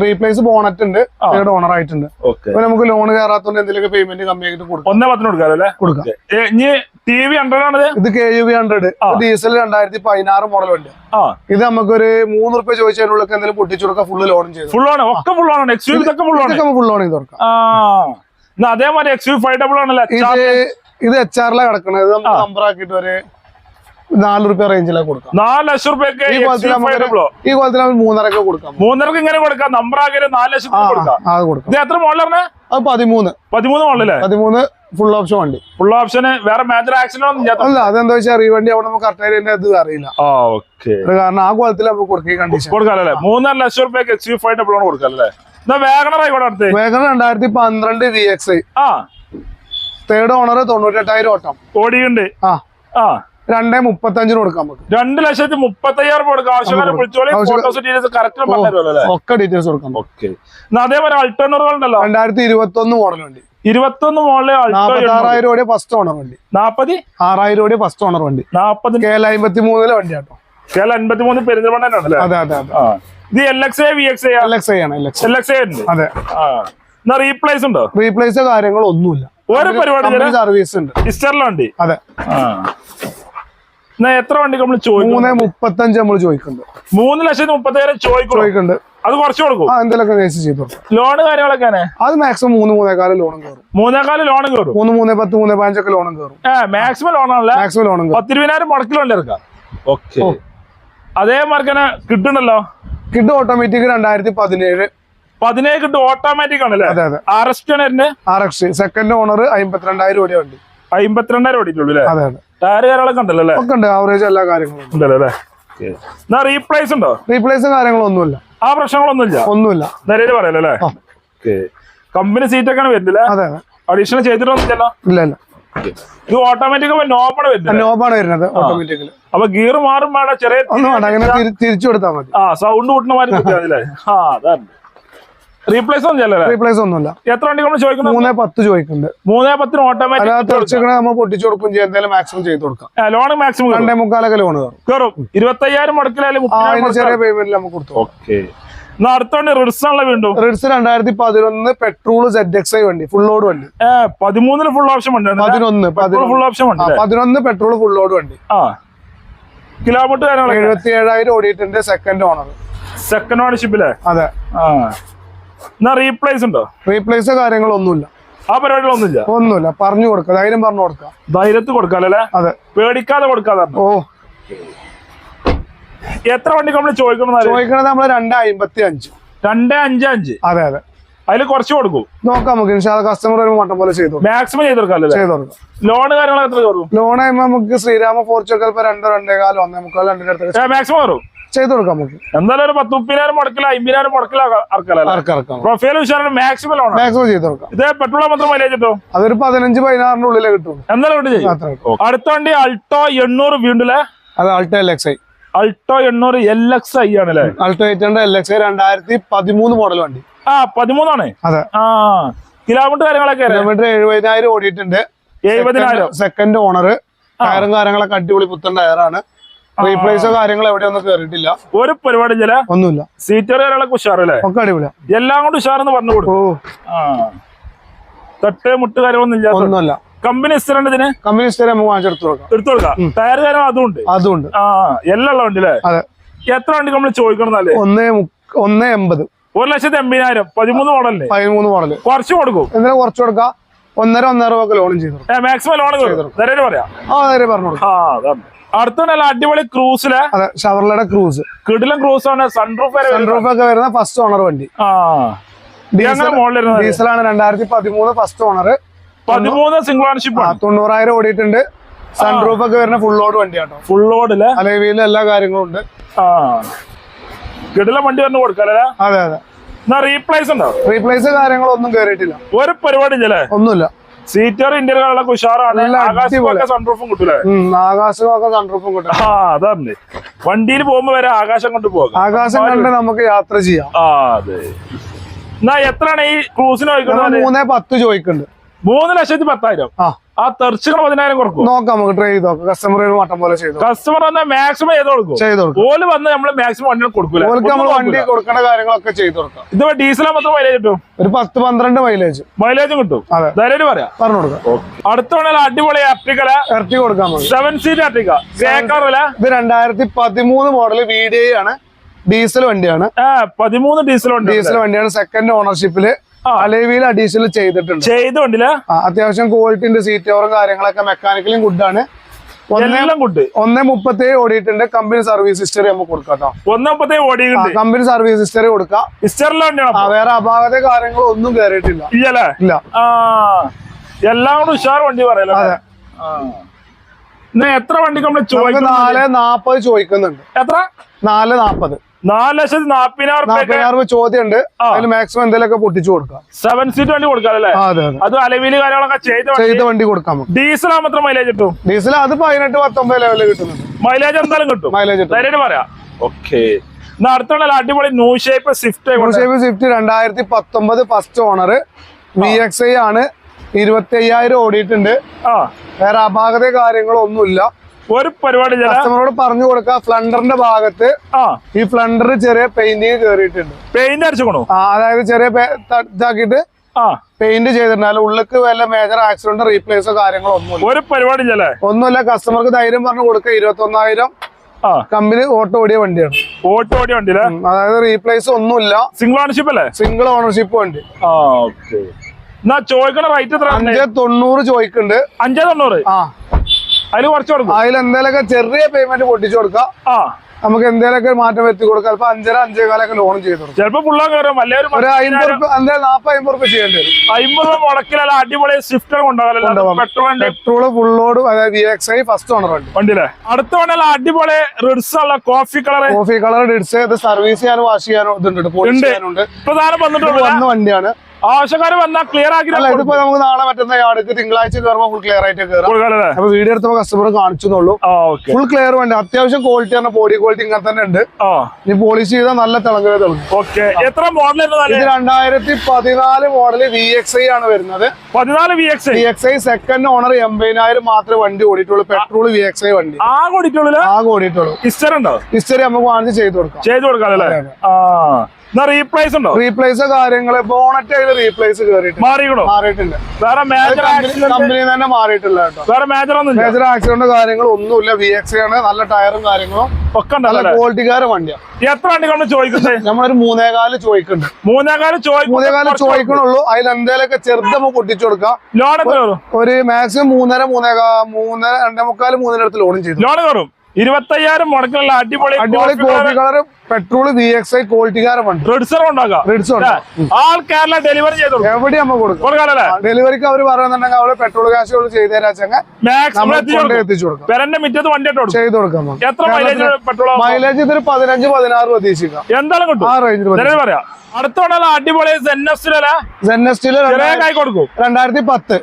റീപ്ലേസ് ബോണറ്റ് ഉണ്ട്. തേർഡ് ഓണർ ആയിട്ടുണ്ട്. ഓക്കെ. അപ്പൊ നമുക്ക് ലോൺ കയറാത്തോണ്ട് എന്തെങ്കിലും പേയ്മെന്റ് കമ്മിയായിട്ട് കൊടുക്കാം. ഒന്നേ പത്തിന് കൊടുക്കാമല്ലേ കൊടുക്കാം. ഇനി ടി വി ഹൺഡ്രഡ് ആണ് ഇത് K U V hundred diesel രണ്ടായിരത്തി പതിനാറ് മോഡൽ ഉണ്ട്. ഇത് ഇത് നമുക്കൊരു മൂന്ന് റുപ്യ ചോദിച്ചതിനുള്ള എന്തെങ്കിലും പൊട്ടിച്ചു കൊടുക്കാം ഫുള്ള് ലോൺ ചെയ്ത് ഫുൾ ആണ് ഒക്കെ ഫുൾ ആണ്. ഫുൾ ലോൺ ചെയ്ത് കൊടുക്കാം. അതേമാതിരി എക്സ് ഫൈവ് ഡബിൾ ആണല്ലേ? ഇത് എച്ച് ആറിലാണ് കിടക്കുന്നത് ഇത് നമുക്ക് നമ്പർ ആക്കിയിട്ട് ഒരു നാല് റുപ്യ റേഞ്ചിലാണ് കൊടുക്കാം. നാല് ലക്ഷം റുപ്യക്ക് ഈ ഈ കോലത്തിൽ നമുക്ക് മൂന്നരക്ക് കൊടുക്കാം. മൂന്നരക്ക് ഇങ്ങനെ കൊടുക്കാം. നമ്പർ ആകെ നാല് ലക്ഷം കൊടുക്കാം. അത് കൊടുക്കാം. ഇത് എത്ര മോഡൽ പറഞ്ഞേ? അത് പതിമൂന്ന്. പതിമൂന്ന് മോഡലല്ലേ പതിമൂന്ന് ഫുൾ ഓപ്ഷൻ വണ്ടി. ഫുൾ ഓപ്ഷൻ വേറെ മേജർ ആക്സിഡന്റ് അല്ല അതെന്താ വെച്ചാൽ റീവണ്ടി അവിടെ നമുക്ക് കറക്റ്റ് ഇത് അറിയില്ല. ഓക്കെ കാരണം ആ കോലത്തിൽ നമുക്ക് കൊടുക്കുക കണ്ടീഷൻ കൊടുക്കാല്ലേ മൂന്നര ലക്ഷം റുപ്യക്ക് എക്സ് ഫൈവ് ഡബിൾ ആണ് കൊടുക്കാം അല്ലേ വേഗണർ ആയിക്കോട്ടെ അടുത്ത്. വേഗം രണ്ടായിരത്തി പന്ത്രണ്ട് വി എക്സ് ഐ ആ. തേർഡ് ഓണർ തൊണ്ണൂറ്റെട്ടായിരം ഓട്ടം. ഓടിയുണ്ട് ആ. ആ. രണ്ടേ മുപ്പത്തഞ്ചിന് കൊടുക്കാം നമുക്ക്. രണ്ട് ലക്ഷത്തി മുപ്പത്തയ്യായിരം കൊടുക്കാം. ഒക്കെ ഡീറ്റെയിൽസ് ഓക്കെ. അതേപോലെ അൾട്ടോണറുകളുണ്ടല്ലോ രണ്ടായിരത്തി ഇരുപത്തി ഒന്ന് മോഡൽ വണ്ടി. ഇരുപത്തൊന്ന് മോഡലേ ആറായിരം രൂപ ഫസ്റ്റ് ഓണർ വണ്ടി. നാപ്പത്? ആറായിരം രൂപ ഫസ്റ്റ് ഓണർ വണ്ടി. നാപ്പത് കെ എൽ അമ്പത്തി മൂന്നിലെ വണ്ടി കേട്ടോ കേരള അൻപത്തി മൂന്ന് പെരുന്തൽമണ്ണ ഉണ്ടല്ലേ അതെ അതെ അതെ. ഇത് L X A V X A L X I ആണ് L X L X A അതെ. ആ. എന്നാ റീപ്ലേസ് ഉണ്ടോ? റീപ്ലേസ് കാര്യങ്ങളൊന്നുമില്ല. ഒരു പരിപാടി സർവീസ് ഉണ്ട്. വണ്ടി അതെ. എത്ര വണ്ടി നമ്മൾ ചോദിക്കും? മൂന്ന് മുപ്പത്തഞ്ച് നമ്മൾ ചോദിക്കുന്നുണ്ട്. മൂന്ന് ലക്ഷത്തി മുപ്പത്തേഴ് ചോദിക്കും ചോദിക്കുന്നുണ്ട്. അത് കുറച്ച് കൊടുക്കും. എന്തെങ്കിലുമൊക്കെ ചെയ്തു. ലോണ് കാര്യങ്ങളൊക്കെയാണ് അത് മാക്സിമം മൂന്ന് മൂന്നേക്കാലം ലോണും കയറും മൂന്നേക്കാൽ ലോണും കയറും മൂന്ന് മൂന്ന് പത്ത് മൂന്ന് പതിനഞ്ചൊക്കെ ലോണും കയറും മാക്സിമം ലോണാണല്ലേ മാക്സിമം ലോണും പത്തിരുപതിനായിരം മുടക്കിലുണ്ട് എടുക്കാം. ഓക്കെ. അതേ മാർക്കനെ കിട്ടുന്നുണ്ടല്ലോ? കിട്ടും ഓട്ടോമാറ്റിക് രണ്ടായിരത്തി പതിനേഴ്. പതിനേഴ് കിട്ടും ഓട്ടോമാറ്റിക് ആണല്ലേ ആർ അതെ അറസ്റ്റ് ആണ് ആർ എക്സ് സെക്കൻഡ് ഓണർ അമ്പത്തിരണ്ടായിരം രൂപ വണ്ടി. അമ്പത്തിരണ്ടായിരം ഓടിയിട്ടുള്ളൂ അല്ലേ? ടയർ കാര്യങ്ങളൊക്കെ ഉണ്ടല്ലോ അല്ലേ? ഒക്കെ ഉണ്ട് ആവറേജ് എല്ലാ കാര്യങ്ങളും ഉണ്ട്. ഉണ്ടല്ലോ അല്ലേ? എന്നാ റീപ്ലേസ് ഉണ്ടോ? റീപ്ലേസ് കാര്യങ്ങളൊന്നുമില്ല. ആ പ്രശ്നങ്ങളൊന്നുമില്ല? ഒന്നുമില്ല. നിലയിൽ പറയല്ലേ അല്ലേ? സീറ്റ് കമ്പനി സീറ്റൊക്കെയാണ് വരുന്നില്ല അഡീഷണൽ ചെയ്തിട്ടൊന്നുമില്ലല്ലോ? ഇല്ല ഇല്ല. ഇത് ഓട്ടോമാറ്റിക് നോബാണ് വരുന്നത് നോബാണ് വരുന്നത് ഓട്ടോമാറ്റിക്കൽ അപ്പൊ ഗിയർ മാറും ചെറിയ ഒന്നും വേണ്ട അങ്ങനെ തിരിച്ചു കൊടുത്താൽ മതി. ആ സൗണ്ട് കൂട്ടുന്ന മാതിരി ആ അതാണ്. റീപ്ലേസ് ഒന്നും റീപ്ലേസ് ഒന്നുമില്ല. എത്ര വണ്ടി നമ്മൾ ചോദിക്കുന്നത് മൂന്നേ പത്ത് ചോദിക്കുന്നുണ്ട്. മൂന്നേ പത്തിന് ഓട്ടോമാറ്റിക് നമ്മൾ പൊട്ടിച്ചു കൊടുക്കും എന്തായാലും മാക്സിമം ചെയ്ത് കൊടുക്കാം. ലോൺ മാക്സിമം രണ്ടേ മുക്കാലൊക്കെ ലോൺ കയറും. ഇരുപത്തി ഇരുപത്തയ്യായിരം മുടക്കിലായാലും ചെറിയ പേയ്മെന്റിൽ നമുക്ക് കൊടുത്തു ഓക്കെ അടുത്തോണ്ട് റിഡ്സ് ആണല്ലോ വീണ്ടും. റിഡ്സ് രണ്ടായിരത്തി പതിനൊന്ന് പെട്രോൾ സെഡ് എക്സ് ഐ വണ്ടി ഫുൾ ലോഡ് വണ്ടി. പതിമൂന്നിന് ഫുൾ ഓപ്ഷൻ വണ്ടി പതിനൊന്ന് ഫുൾ ഓപ്ഷൻ ആ, വണ്ടി പതിനൊന്ന് പെട്രോൾ ഫുൾ ലോഡ് വണ്ടി. ആ. കിലോമീറ്റർ എഴുപത്തി ഏഴായിരം ഓടിയിട്ടുണ്ട് സെക്കൻഡ് ഓണർ സെക്കൻഡ് ഓണർഷിപ്പില്ലേ അതെ. ആ. എന്നാ റീപ്ലേസ് ഉണ്ടോ? റീപ്ലേസ് കാര്യങ്ങളൊന്നുമില്ല. ആ പരിപാടികളൊന്നുമില്ല? ഒന്നുമില്ല. പറഞ്ഞു കൊടുക്കുക ധൈര്യം പറഞ്ഞു കൊടുക്കുക ധൈര്യത്തിൽ കൊടുക്കാല്ലേ അതെ. പേടിക്കാതെ കൊടുക്കാതെ ഓ. എത്ര വണ്ടി നമ്മൾ ചോദിക്കണം ചോദിക്കണത് നമ്മൾ രണ്ട് അമ്പത്തി അഞ്ച് രണ്ട് അഞ്ച് അഞ്ച്. അതെ അതെ. അതിൽ കുറച്ച് കൊടുക്കും. നോക്കാം നമുക്ക്. ഇൻഷാ കസ്റ്റമർ ഒരു മട്ടം പോലെ ചെയ്തു മാക്സിമം ചെയ്ത് കൊടുക്കാല്ലേ ലോൺ കാര്യങ്ങൾ എത്ര ലോൺ ആകുമ്പോൾ നമുക്ക് ശ്രീരാമ ഫോർച്ചുക്കൽ ഇപ്പൊ രണ്ടോ രണ്ടേ കാലം ഒന്നേ മുക്കാലോ രണ്ടിന്റെ അടുത്തൊക്കെ മാക്സിമം കയറും ചെയ്ത് കൊടുക്കാം നമുക്ക്. എന്തായാലും ഒരു പത്ത് മുപ്പതിനായിരം മുടക്കില്ല അമ്പതിനായിരം മുടക്കില്ല പ്രൊഫൈൽ വിഷയം മാക്സിമം ലോൺ മാക്സിമം ചെയ്ത് കൊടുക്കാം. ഇത് പെട്രോൾ മാത്രം മൈലേജ് കിട്ടും? അതൊരു പതിനഞ്ച് പതിനാറിന്റെ ഉള്ളിലേ കിട്ടും എന്തായാലും വേണ്ടി അടുത്ത വണ്ടി അൾട്ടോ എണ്ണൂറ് വീണ്ടിലെ അത് Alto L X I Alto എണ്ണൂറ് എൽ എക്സ് ഐ ആണല്ലേ? Alto eight hundred L X I രണ്ടായിരത്തി പതിമൂന്ന് മോഡൽ വണ്ടി. ആ പതിമൂന്നാണ്? അതെ. ആ കിലോമീറ്റർ കാര്യങ്ങളൊക്കെ കിലോമീറ്റർ എഴുപതിനായിരം ഓടിയിട്ടുണ്ട്. എഴുപതിനായിരം. സെക്കൻഡ് ഓണർ ടയറും കാര്യങ്ങളൊക്കെ അടിപൊളി പുത്തൻ ടയറാണ് റീപ്ലേസോ ഒരു പരിപാടി ചില ഒന്നുമില്ല. സീറ്റർ കാര്യങ്ങളൊക്കെ ഉഷാറല്ലേ ഒക്കെ അടിപൊളിയാ. എല്ലാം കൊണ്ട് ഉഷാറെന്ന് പറഞ്ഞു കൊടുക്കും. തട്ട് മുട്ട് കാര്യങ്ങളൊന്നും ഇല്ല ഒന്നുമല്ല. കമ്പനി സ്ഥിരം ഇതിന്? കമ്പനി സ്റ്റേറ്റ് നമുക്ക് വാങ്ങിച്ചെടുത്ത് കൊടുക്കാം. എടുത്തു കൊടുക്കാം. ടയർ കാര്യം അതും ഉണ്ട്. അതുണ്ട്. ആ എല്ലാം ഉള്ള വണ്ടി അല്ലേ? എത്ര വണ്ടി നമ്മൾ ചോദിക്കണമെന്നല്ലേ അല്ലേ ഒന്നേ ഒന്ന് എൺപത്. ഒരു ലക്ഷത്തി എൺപതിനായിരം പതിമൂന്ന് മോഡലേ പതിമൂന്ന് മോഡൽ. കുറച്ച് കൊടുക്കും. എന്തിനാ കുറച്ച് കൊടുക്കാം. ഒന്നര ഒന്നര രൂപ ലോണും ചെയ്തു മാക്സിമം ലോൺ നേരെ പറയാം ആ നേരെ പറഞ്ഞു ആ അതാണ്. അടുത്ത നല്ല അടിപൊളി ക്രൂസിലെ അതെ ഷവർലയുടെ ക്രൂസ് കിടിലം ക്രൂസ് ആണ് സൺറൂഫ് വരെ സൺറൂഫ് ഒക്കെ വരുന്ന ഫസ്റ്റ് ഓണർ വണ്ടി. ആ. ഡീസലാണ് രണ്ടായിരത്തി പതിമൂന്ന് ഫസ്റ്റ് ഓണർ പതിമൂന്ന് സിംഗിൾ ഓണർഷിപ്പ് തൊണ്ണൂറായിരം ഓടിയിട്ടുണ്ട്. സൺറൂഫ് ഒക്കെ വരുന്ന ഫുൾ ലോഡ് വണ്ടിയാട്ടോ. ഫുൾ ലോഡിൽ അലവിയിൽ എല്ലാ കാര്യങ്ങളും ഉണ്ട്. ആ. കിടിലം വണ്ടി പറഞ്ഞു കൊടുക്കാല്ലേ? അതെ അതെ. റീപ്ലേസ് ഉണ്ടോ? റീപ്ലേസ് കാര്യങ്ങളൊന്നും കേറിയിട്ടില്ല. ഒരു പരിപാടി ഇല്ലല്ലേ ഒന്നുമില്ല. സീറ്റർ ഇന്ത്യകളൊക്കെ ഉഷാറാണ്. നല്ല ആകാശമൊക്കെ സൺറൂഫും കിട്ടൂലേ ആകാശമൊക്കെ സൺറൂഫും കിട്ടും. ആ അതാണ്. വണ്ടിയിൽ പോകുമ്പോ വരെ ആകാശം കൊണ്ട് പോകാം. ആകാശം കണ്ട് നമുക്ക് യാത്ര ചെയ്യാം. ആ അതെ. എന്നാ എത്രയാണ് ഈ ക്രൂസിന് ചോദിക്കുന്നത് മൂന്നേ പത്ത് ചോദിക്കുന്നുണ്ട്. മൂന്ന് ലക്ഷത്തി പത്തായിരം. ആ. ആ തെർച്ചുകൾ പതിനായിരം കൊടുക്കും. നോക്കാം നമുക്ക് ട്രൈ ചെയ്ത് നോക്കാം. കസ്റ്റമർ മട്ടം പോലെ ചെയ്തു കസ്റ്റമർ വന്നാൽ മാക്സിമം ചെയ്ത് കൊടുക്കും. ചെയ്ത് കൊടുക്കാം. ഓൽ വന്ന് നമ്മൾ മാക്സിമം വണ്ടി കൊടുക്കൂല? ഓർക്ക് നമ്മൾ വണ്ടി കൊടുക്കേണ്ട കാര്യങ്ങളൊക്കെ ചെയ്തു കൊടുക്കാം. ഇത് ഡീസൽ മാത്രം മൈലേജ് കിട്ടും? ഒരു പത്ത് പന്ത്രണ്ട് മൈലേജ് മൈലേജും കിട്ടും. അതെ. ധൈര്യം പറയാം. പറഞ്ഞു കൊടുക്കാം. അടുത്ത വേണേൽ അടിപൊളി ആർട്ടിക്കല ഇറക്കി കൊടുക്കാൻ സെവൻ സീറ്റ് കളറല്ല ഇത് രണ്ടായിരത്തി പതിമൂന്ന് മോഡൽ വി ഡി ആണ്. ഡീസൽ വണ്ടിയാണ്. പതിമൂന്ന് ഡീസൽ ഡീസൽ വണ്ടിയാണ് സെക്കൻഡ് ഓണർഷിപ്പിൽ. അലേവിയിൽ അഡീഷണൽ ചെയ്തിട്ടുണ്ട്. ചെയ്തോണ്ടില്ല അത്യാവശ്യം ക്വാളിറ്റി ഉണ്ട് സീറ്റ് ഓറും കാര്യങ്ങളൊക്കെ മെക്കാനിക്കലും ഗുഡാണ് ഒന്ന് മുപ്പത്തേഴ് ഓടിയിട്ടുണ്ട് കമ്പനി സർവീസ് ഹിസ്റ്ററി നമുക്ക് കൊടുക്കാം കമ്പനി സർവീസ് ഹിസ്റ്ററി കൊടുക്കാം. വേറെ അപാകത കാര്യങ്ങളോ ഒന്നും കേറിയിട്ടില്ല. ഇല്ലല്ലേ? ഇല്ല. എല്ലാം കൂടെ ഉഷാർ വണ്ടി പറയല്ലോ? എത്ര വണ്ടി നമ്മൾ നാല് നാപ്പത് ചോദിക്കുന്നുണ്ട്. എത്ര? നാല് നാപ്പത്. നാല് ലക്ഷത്തി നാപ്പതിനായിരം രൂപ ചോദ്യം ഉണ്ട് ആ. അതിൽ മാക്സിമം എന്തെങ്കിലുമൊക്കെ പൊട്ടിച്ചു കൊടുക്കാം. സെവൻ സീറ്റ് വണ്ടി കൊടുക്കാം അല്ലേ? അതെ അലവിൽ കാര്യങ്ങളൊക്കെ ചെയ്ത വണ്ടി? ചെയ്ത വണ്ടി കൊടുക്കാം ഡീസൽ മാത്രം മൈലേജ് കിട്ടും? ഡീസൽ അത് പതിനെട്ട് പത്തൊമ്പത് ലെവലിൽ കിട്ടുന്നുണ്ട്. മൈലേജ് എന്തായാലും കിട്ടും. മൈലേജ് കിട്ടും. ധൈര്യം പറയാം. ഓക്കെ അടുത്തുള്ള അടിപൊളി new shape Swift new shape Swift രണ്ടായിരത്തി പത്തൊമ്പത് first owner V X I ആണ്. ഇരുപത്തി അയ്യായിരം ഓടിയിട്ടുണ്ട്. ആ. വേറെ അപാകത കാര്യങ്ങളോ ഒന്നുമില്ല ഒരു പരിപാടി കസ്റ്റമറോട് പറഞ്ഞു കൊടുക്കുക ഫ്ലണ്ടറിന്റെ ഭാഗത്ത് ആ. ഈ ഫ്ലണ്ടർ ചെറിയ പെയിന്റിങ് കയറിയിട്ടുണ്ട് പെയിന്റ് അടിച്ചുകൊണു ആ, അതായത് ചെറിയ ഇതാക്കിയിട്ട് ആ. പെയിന്റ് ചെയ്തിട്ടുണ്ട്. അല്ല ഉള്ളിക്ക് വല്ല മേജർ ആക്സിഡന്റ് റീപ്ലേസോ കാര്യങ്ങളോ ഒന്നുമില്ല. ഒരു പരിപാടി ഒന്നുമില്ല. കസ്റ്റമർക്ക് ധൈര്യം പറഞ്ഞു കൊടുക്കുക ഇരുപത്തി ഒന്നായിരം ആ. കമ്പനി ഓട്ടോ ഓടിയ വണ്ടിയാണ്. ഓട്ടോ ഓടിയ വണ്ടി അതായത് റീപ്ലേസ് ഒന്നുമില്ല. സിംഗിൾ ഓണർഷിപ്പ് അല്ലേ? സിംഗിൾ ഓണർഷിപ്പ് വണ്ടി. ചോദിക്കണ റേറ്റ് എത്ര അഞ്ചേ തൊണ്ണൂറ് ചോദിക്കുന്നുണ്ട് അഞ്ചേ തൊണ്ണൂറ്? ആ. അതിൽ കുറച്ച് കൊടുക്കും. അതിൽ എന്തെങ്കിലുമൊക്കെ ചെറിയ പേയ്മെന്റ് പൊട്ടിച്ചു കൊടുക്കാം. ആ. നമുക്ക് എന്തെങ്കിലുമൊക്കെ മാറ്റം വരുത്തി കൊടുക്കാം. ചിലപ്പോ അഞ്ചര അഞ്ചേ കാലൊക്കെ ലോൺ ചെയ്തു ചിലപ്പോ പുള്ള കയറും അല്ലെ ഒരു അമ്പത് റുപ്യ എന്തായാലും നാപ്പത് അമ്പത് റുപ്യ ചെയ്യേണ്ടി വരും. അമ്പത് മുടക്കിലല്ല അടിപൊളി സ്വിഫ്റ്റ് കൊണ്ടുപോകാം. പെട്രോൾ പെട്രോൾ ഫുള്ളോട് അതായത് എക്സ് ഐ ഫസ്റ്റ് ഓണർ വണ്ടി. വണ്ടിയിലെ. അടുത്ത വണ്ടിയല്ല അടിപൊളി റിഡ്സ് ഉള്ള coffee colour coffee colour Ritz ഇത് സർവീസ് ചെയ്യാനും വാഷ് ചെയ്യാനും ഇതുണ്ട് വന്നിട്ടുള്ള വന്ന വണ്ടിയാണ്. ആവശ്യക്കാർ വന്നാൽ ക്ലിയർ ആക്കി അല്ല ഇതിപ്പോ നമുക്ക് നാളെ പറ്റുന്ന യാർക്ക് തിങ്കളാഴ്ച കയറുമ്പോൾ ഫുൾ ക്ലിയർ ആയിട്ട് കയറാം. അപ്പൊ വീഡിയോ എടുത്തപ്പോ കസ്റ്റമർ ആ ഫുൾ ക്ലിയർ വേണ്ട. അത്യാവശ്യം ക്വാളിറ്റി ആണ് ബോഡി ക്വാളിറ്റി ഇങ്ങനെ തന്നെ ഉണ്ട്. ആ. ഇനി പോളിഷ് ചെയ്താൽ നല്ല തിളങ്ങുക തിളങ്ങും ഓക്കെ. എത്ര മോഡൽ ഇത് രണ്ടായിരത്തി പതിനാല് മോഡൽ വി എക്സ് ഐ ആണ് വരുന്നത്. പതിനാല് V X V X I second owner എൺപതിനായിരം മാത്രമേ വണ്ടി ഓടിയിട്ടുള്ളൂ. പെട്രോൾ വി എക്സ് ഐ വണ്ടി. ആ ഓടിയിട്ടുള്ളൂ ആകെ ഓടിയിട്ടുള്ളൂ. ഹിസ്റ്റർ ഉണ്ടോ? ഹിസ്റ്ററി നമുക്ക് വാങ്ങിച്ച് ചെയ്ത് കൊടുക്കാം. ചെയ്ത് കൊടുക്കാനല്ലേ അതെ, അതെ. ആ. റീപ്ലേസ് ഉണ്ടോ? റീപ്ലേസ് കാര്യങ്ങൾ ബോണറ്റ് അതിൽ റീപ്ലേസ് കയറിയിട്ടുണ്ട് മാറിക്കണോ മാറിയിട്ടുണ്ട് വേറെ മേജർ കമ്പനിയിൽ തന്നെ മാറിയിട്ടില്ല കേട്ടോ. വേറെ മേജർ ഒന്നും മേജർ ആക്സിഡന്റ് കാര്യങ്ങൾ ഒന്നുമില്ല. വി എക്സ് ആണ്. നല്ല ടയറും കാര്യങ്ങളും. ഒക്കെ നല്ല ക്വാളിറ്റിക്കാരെ വണ്ടിയാണ് എത്ര വണ്ടികളാണ് ചോദിക്കുന്നത് നമ്മളൊരു മൂന്നേകാൽ ചോദിക്കുന്നുണ്ട്. മൂന്നേകാൽ മൂന്നേകാൽ ചോദിക്കണുള്ളൂ. അതിൽ എന്തേലൊക്കെ ചെറുത് നമുക്ക് പൊട്ടിച്ചു കൊടുക്കാം. ലോൺ ഒരു മാക്സിമം മൂന്നര മൂന്നേകാ മൂന്നര രണ്ടേ മുക്കാൽ മൂന്നര അടുത്ത് ലോണും ചെയ്തു. ലോൺ കയറും? ഇരുപത്തയ്യായിരം മുടക്കിലുള്ള അടിപൊളി അടിപൊളി coffee colour petrol V X I ക്വാളിറ്റിക്കാരെ വണ്ടി റെഡ്സർ ഉണ്ടാക്കാം റിഡ്സ് ഉണ്ട്. ആൾ കേരള ഡെലിവറി ചെയ്തു എവിടെ നമ്മൾ കൊടുക്കും. ഡെലിവറിക്ക് അവർ പറയുന്നുണ്ടെങ്കിൽ അവൾ പെട്രോൾ കാശ് ചെയ്തു തരാച്ചെങ്കിൽ എത്തിച്ചു കൊടുക്കും. പെരന്റെ മിറ്റത്ത് വണ്ടി ചെയ്ത് കൊടുക്കാം എത്ര മൈലേജ് പെട്രോൾ മൈലേജ് ഇതൊരു പതിനഞ്ച് പതിനാറ് പ്രതീക്ഷിക്കാം. എന്തായാലും കിട്ടും. ആ റേഞ്ചിൽ ഡെലിവറി പറയാം. അടുത്തോടെ അടിപൊളി ചെറിയ കായ് കൊടുക്കും. രണ്ടായിരത്തി പത്ത്.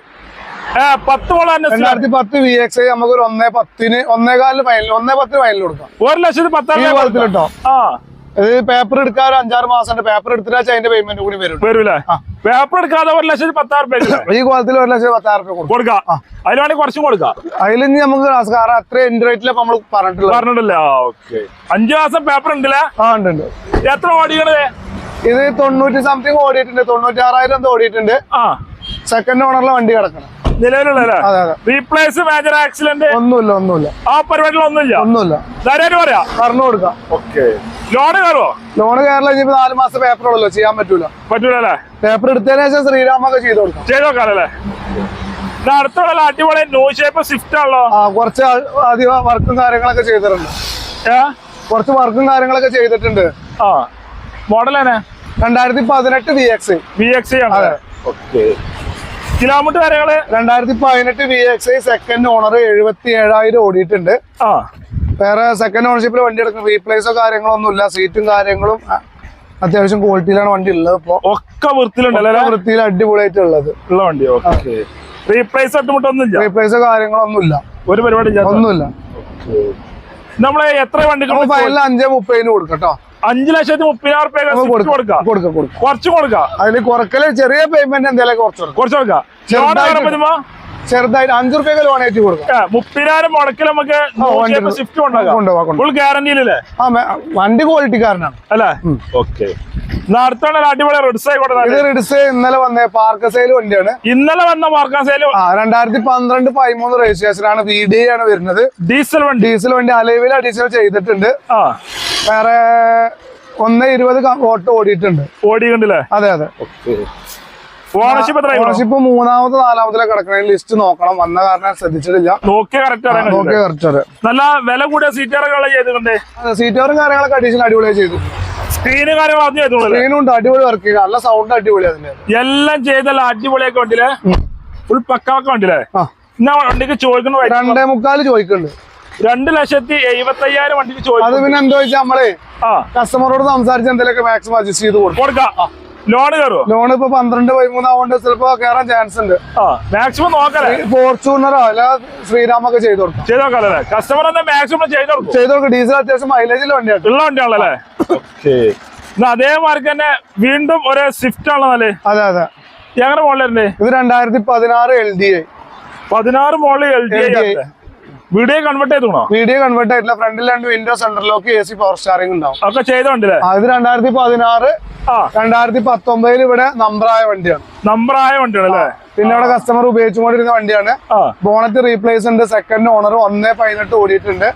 പത്ത് മോളെ തന്നെ രണ്ടായിരത്തി പത്ത് വി എക്സ് ഐ നമുക്ക് ഒരു ഒന്നേ പത്തിന് ഒന്നേകാലിന് ഫൈനൽ ഒന്നേ പത്തിന് ഫൈനൽ കൊടുക്കാം. ഒരു ലക്ഷത്തി ഈ പത്തായിരം കോലത്തിൽ കേട്ടോ ആ. ഇത് പേപ്പർ എടുക്കാൻ ഒരു അഞ്ചാറ് മാസം പേപ്പർ എടുത്തിട്ട് അതിന്റെ പേയ്മെന്റ് കൂടി വരും വരൂലേ. പേപ്പർ എടുക്കാതെ ഒരു ലക്ഷത്തി പത്തായിരം രൂപ ഈ കോലത്തിൽ ഒരു ലക്ഷത്തി പത്തായിരം രൂപ കൊടുക്കും. അതിലാണെങ്കിൽ കുറച്ചും കൊടുക്കാം. അതിൽ നമുക്ക് കാരണം അത്ര എൻഡ് നമ്മൾ പറഞ്ഞിട്ടില്ല. ഓക്കെ അഞ്ചു മാസം പേപ്പർ ഉണ്ടല്ലേ? ആ ഉണ്ട് എത്ര ഓടിക്കണത്? ഇത് തൊണ്ണൂറ്റി സംതിങ് ഓടിയിട്ടുണ്ട്. തൊണ്ണൂറ്റി ആറായിരം എന്തോ ഓടിയിട്ടുണ്ട്. ആ. സെക്കൻഡ് ഓണറിലെ വണ്ടി കിടക്കണം. റീപ്ലേസ് മേജർ ആക്സിഡന്റ് ഒന്നുമില്ല ഒന്നുമില്ല. ആ ഒന്നുമില്ല? പറയാ. പറഞ്ഞു കൊടുക്കാം. ഓക്കെ കയറുമോ കയറില്ല നാല് മാസം പേപ്പർ ഉള്ളല്ലോ ചെയ്യാൻ പറ്റൂല. പറ്റൂലല്ലേ? പേപ്പർ എടുത്തതിന് ശേഷം ശ്രീരാമൊക്കെ ചെയ്ത് കൊടുക്കാം. ചെയ്ത് നോക്കാറല്ലേ ഇത് അടുത്തുള്ള അടിപൊളി ന്യൂ ഷേപ്പ് സ്വിഫ്റ്റ് ആണല്ലോ. ആ കുറച്ച് അധികം വർക്കും കാര്യങ്ങളൊക്കെ ചെയ്തിട്ടുണ്ട്. കുറച്ച് വർക്കും കാര്യങ്ങളൊക്കെ ചെയ്തിട്ടുണ്ട്. ആ. മോഡൽ തന്നെ രണ്ടായിരത്തി പതിനെട്ട് വി എക്സ് വി എക്സ് ആണ്. അതെ. ഓക്കെ കിലോമീറ്റർ കാര്യങ്ങൾ രണ്ടായിരത്തി പതിനെട്ട് V X I second owner എഴുപത്തി ഏഴായിരം ഓടിയിട്ടുണ്ട്. ആ. വേറെ സെക്കൻഡ് ഓണർഷിപ്പിൽ വണ്ടി എടുക്കുന്ന റീപ്ലേസോ കാര്യങ്ങളോ ഇല്ല. സീറ്റും കാര്യങ്ങളും അത്യാവശ്യം ക്വാളിറ്റിയിലാണ് വണ്ടി ഉള്ളത് ഇപ്പൊ. ഒക്കെ വൃത്തിയിലുണ്ടല്ലോ വൃത്തിയിൽ അടിപൊളിയായിട്ട് ഉള്ളത് ഉള്ള വണ്ടി ഓക്കെ റീപ്ലേസ് ഒട്ടുമുട്ടൊന്നുമില്ല റീപ്ലേസോ കാര്യങ്ങളൊന്നും ഇല്ല. ഒരു പരിപാടി. ഒന്നുമില്ല. നമ്മളെ എത്ര വണ്ടി ഫൈനൽ അഞ്ചേ മുപ്പതിന് കൊടുക്കട്ടോ കേട്ടോ. അഞ്ചു ലക്ഷത്തി മുപ്പതിനായിരം റുപ്യ നമുക്ക് കൊടുക്കാം കൊടുക്കാം. കൊടുക്കാം കൊടുക്കാം. കുറച്ച് കൊടുക്കാം. അതിൽ കുറക്കൽ ചെറിയ പേയ്മെന്റ് എന്തെങ്കിലും കുറച്ച് കൊടുക്കാം. കുറച്ച് കൊടുക്കാം. ചെറുതായിട്ട് അഞ്ചു റുപ്യൊക്കെ ലോൺ ആയിട്ട് കൊടുക്കാം. മുപ്പതിനായിരം മുടക്കിൽ നമുക്ക് സ്വിഫ്റ്റ് കൊണ്ടുപോകാം. ഫുൾ ഗ്യാരണ്ടി ആ വണ്ടി വണ്ടി ക്വാളിറ്റിക്കാരനാണ് അല്ലേ? ഓക്കെ അടിപൊളി റിഡ്സ് ഇത് ഇന്നലെ വന്ന പാർക്ക സെയിൽ വണ്ടിയാണ്. ഇന്നലെ വന്ന പാർക്ക സെയിൽ രണ്ടായിരത്തി പന്ത്രണ്ട് പതിമൂന്ന് രജിസ്ട്രേഷൻ ആണ് വി ഡി ആണ് വരുന്നത്. ഡീസൽ വണ്ടി. ഡീസൽ വണ്ടി അലൈവിൽ അഡീഷണൽ ചെയ്തിട്ടുണ്ട്. വേറെ ഒന്ന് ഇരുപത് ഓട്ടോ ഓടിയിട്ടുണ്ട്. ഓടിയിട്ടുണ്ടല്ലേ അതെ അതെ. ഓണർഷിപ്പ് മൂന്നാമത് നാലാമതിലെ കിടക്കണ. ലിസ്റ്റ് നോക്കണം. വന്ന കാരണം ശ്രദ്ധിച്ചിട്ടില്ല. നോക്കിയ കറക്റ്റ് നല്ല വില കൂടിയ സീറ്റുകളൊക്കെ ചെയ്തിട്ടുണ്ട്? സീറ്റോറും കാര്യങ്ങളൊക്കെ അഡീഷണൽ അടിപൊളിയായി ചെയ്തു. സ്ക്രീന് കാര്യങ്ങൾ അതിന് ചെയ്തോളൂ സ്ക്രീനും ഉണ്ട് അടിപൊളി വർക്ക് ചെയ്യുക നല്ല സൗണ്ട് അടിപൊളി എല്ലാം ചെയ്തല്ല അടിപൊളിയൊക്കെ വണ്ടിയില്ലേ ഫുൾ പക്കാവൊക്കെ വണ്ടിയില്ലേ ആ. എന്നാ വണ്ടിക്ക് ചോദിക്കുന്ന രണ്ടേ മുക്കാൽ ചോദിക്കുന്നുണ്ട്. രണ്ട് ലക്ഷത്തി എഴുപത്തി അയ്യായിരം വണ്ടിക്ക് അത് ചോദിക്കും പിന്നെ എന്താ വെച്ചാൽ നമ്മളെ കസ്റ്റമറോട് സംസാരിച്ച് എന്തെങ്കിലും മാക്സിമം അഡ്ജസ്റ്റ് ചെയ്ത് കൊടുക്കും. കൊടുക്കാം. ലോൺ കയറുമോ ലോൺ ഇപ്പൊ പന്ത്രണ്ട് പതിമൂന്നാവുകൊണ്ട് ചിലപ്പോ കയറാൻ ചാൻസ് ഉണ്ട്. ആ മാക്സിമം നോക്കല്ലേ? ഫോർച്യൂണറോ അല്ല ശ്രീരാമൊക്കെ ചെയ്ത് കൊടുക്കും. ചെയ്ത് നോക്കാല്ലേ കസ്റ്റമർ തന്നെ മാക്സിമം ചെയ്ത് കൊടുക്കും. ചെയ്ത് കൊടുക്കും. ഡീസൽ അത്യാവശ്യം മൈലേജിൽ വണ്ടിയാണ്. ഉള്ള വണ്ടിയാണല്ലേ ഓക്കെ അതേമാതിരി തന്നെ വീണ്ടും ഒരു സ്വിഫ്റ്റ് ആണല്ലേ അതെ അതെ. ഞങ്ങളുടെ മോളിലുണ്ട് ഇത് രണ്ടായിരത്തി പതിനാറ് എൽ ഡി ഐ പതിനാറ് മോളിൽ L D LDI. Video convert ചെയ്തോ വീഡിയോ കൺവേർട്ട് ആയിട്ടില്ല. ഫ്രണ്ടിൽ രണ്ട് വിൻഡോ സെന്ററിലോക്ക് എ സി പവർ സ്റ്റാറിംഗ് ഉണ്ടാവും. ഒക്കെ ചെയ്തോണ്ടല്ലേ? അത് രണ്ടായിരത്തി പതിനാറ് രണ്ടായിരത്തി പത്തൊമ്പതിൽ ഇവിടെ നമ്പറായ വണ്ടിയാണ്. നമ്പറായ ആയ വണ്ടിയാണല്ലേ പിന്നെ ഇവിടെ കസ്റ്റമർ ഉപയോഗിച്ചുകൊണ്ടിരുന്ന വണ്ടിയാണ്. ബോണറ്റ് റീപ്ലേസ് ഉണ്ട്. സെക്കൻഡ് ഓണർ ഒന്നേ പതിനെട്ട് ഓടിയിട്ടുണ്ട്.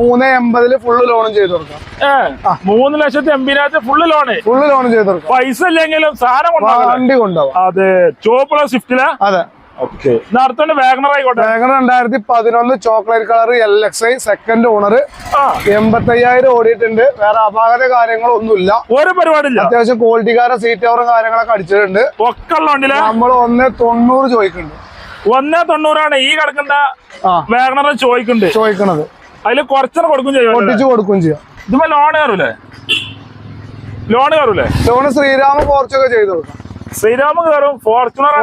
മൂന്ന് എൺപതിൽ ഫുള്ള് ലോണും ചെയ്ത് കൊടുക്കാം. മൂന്ന് ലക്ഷത്തി എൺപതിനായിരത്തി ഫുള്ള് ലോൺ ഫുള്ള് ലോൺ ചെയ്തു കൊടുക്കാം. പൈസ ഇല്ലെങ്കിലും സാധനം വണ്ടി കൊണ്ടാവും അതെ ചുവപ്പുള്ള സ്വിഫ്റ്റിലാ അതെ. ഓക്കെ. അടുത്തോണ്ട് വാഗണർ ആയിക്കോട്ടെ. വേഗം രണ്ടായിരത്തി പതിനൊന്ന് chocolate colour L X I second owner ആ. എൺപത്തയ്യായിരം ഓടിയിട്ടുണ്ട്. വേറെ അപാകത കാര്യങ്ങളൊന്നുമില്ല. ഒരു പരിപാടിയില്ല. അത്യാവശ്യം ക്വാളിറ്റിക്കാരെ സീറ്റ് കവറും കാര്യങ്ങളൊക്കെ അടിച്ചിട്ടുണ്ട്. ഒക്കെ നമ്മൾ ഒന്ന് തൊണ്ണൂറ് ചോദിക്കുന്നുണ്ട്. ഒന്ന് തൊണ്ണൂറാണ്. ഈ കിടക്കുന്ന വാഗണർ ചോദിക്കുന്നുണ്ട്. ചോദിക്കണത്. അതിൽ കുറച്ചര കൊടുക്കും ചെയ്യും ഒട്ടിച്ചു കൊടുക്കും ചെയ്യാം. ഇതിപ്പോ ലോൺ കയറൂലേ ലോൺ കയറൂലേ ലോണ് ശ്രീരാമ പോർച്ചൊക്കെ ചെയ്തു കൊടുക്കാം. ശ്രീരാമ കയറും ഫോർച്യൂണർ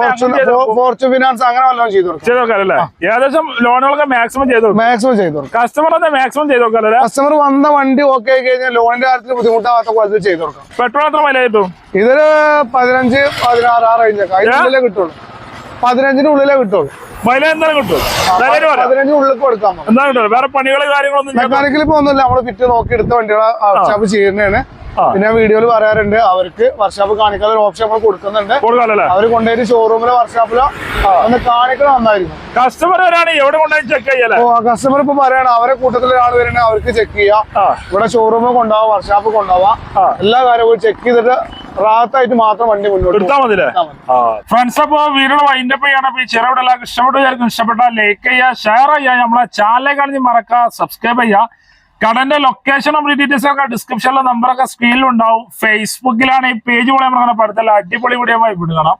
ഫോർച്യൂൺ ഫിനാൻസ് അങ്ങനെ വല്ലതും ചെയ്തു ചെയ്ത് നോക്കാല്ലേ ഏകദേശം ലോണുകളൊക്കെ മാക്സിമം ചെയ്തു മാക്സിമം ചെയ്തു കസ്റ്റമർ മാക്സിമം ചെയ്ത് നോക്കാല്ലേ കസ്റ്റമർ വന്ന വണ്ടി ഓക്കെ ആയി കഴിഞ്ഞാൽ ലോണിന്റെ കാര്യത്തിൽ ബുദ്ധിമുട്ടാവാത്ത കോലത്തിൽ ചെയ്തു കൊടുക്കാം. പെട്രോൾ എത്ര വില കിട്ടും? ഇതൊരു പതിനഞ്ച് പതിനാറ് ആ റേഞ്ചൊക്കെ അതിനുള്ളിലേ കിട്ടുള്ളൂ. പതിനഞ്ചിന് ഉള്ളിലേ കിട്ടുള്ളൂ. മൈലേജ് മെക്കാനിക്കൽ ഇപ്പൊ ഒന്നുമില്ല. നമ്മൾ ഫിറ്റ് നോക്കി എടുത്ത വണ്ടികളെ ചെയ്യുന്നതാണ്. പിന്നെ വീഡിയോയിൽ പറയാറുണ്ട് അവർക്ക് വർക്ക്ഷോപ്പ് കാണിക്കാൻ ഒരു ഓപ്ഷൻ നമ്മൾ കൊടുക്കുന്നുണ്ട്. അവർ കൊണ്ടുപോയി ഷോറൂമിലോ വർക്ക്ഷോപ്പിലോ ഒന്ന് കാണിക്കണം നന്നായിരുന്നു കസ്റ്റമർ എവിടെ കൊണ്ടുപോയി ചെക്ക് കസ്റ്റമർ ഇപ്പൊ പറയണം അവരെ കൂട്ടത്തിൽ ഒരാൾ വരുന്നത് അവർക്ക് ചെക്ക് ചെയ്യാം. ഇവിടെ ഷോറൂമിൽ കൊണ്ടുപോവാം വർക്ക്ഷോപ്പ് കൊണ്ടുപോവാം. എല്ലാ കാര്യവും ചെക്ക് ചെയ്തിട്ട് റാത്തായിട്ട് മാത്രം വണ്ടി മുന്നോട്ട് എടുത്താൽ മതില്ലേ. ഫ്രണ്ട്സ് അപ്പോ വീഡിയോ ചെയ്യണം അപ്പൊ ഈ ചെറുവിടെ ഇഷ്ടപ്പെട്ടു ഇഷ്ടപ്പെട്ടാൽ ഇഷ്ടപ്പെട്ട ലൈക്ക് ചെയ്യുക ഷെയർ ചെയ്യുക. നമ്മളെ ചാനലിലേക്ക് ആണെങ്കിൽ മറക്കുക സബ്സ്ക്രൈബ് ചെയ്യുക. കടന്റെ ലൊക്കേഷനും ഡീറ്റെയിൽസ് ഒക്കെ ഡിസ്ക്രിപ്ഷനിലെ നമ്പറൊക്കെ സ്ക്രീനിൽ ഉണ്ടാവും. ഫേസ്ബുക്കിലാണ് ഈ പേജ് കൂടെ നമ്മൾ പഠിത്തല്ല അടിപൊളി വീഡിയോ വിടുകണം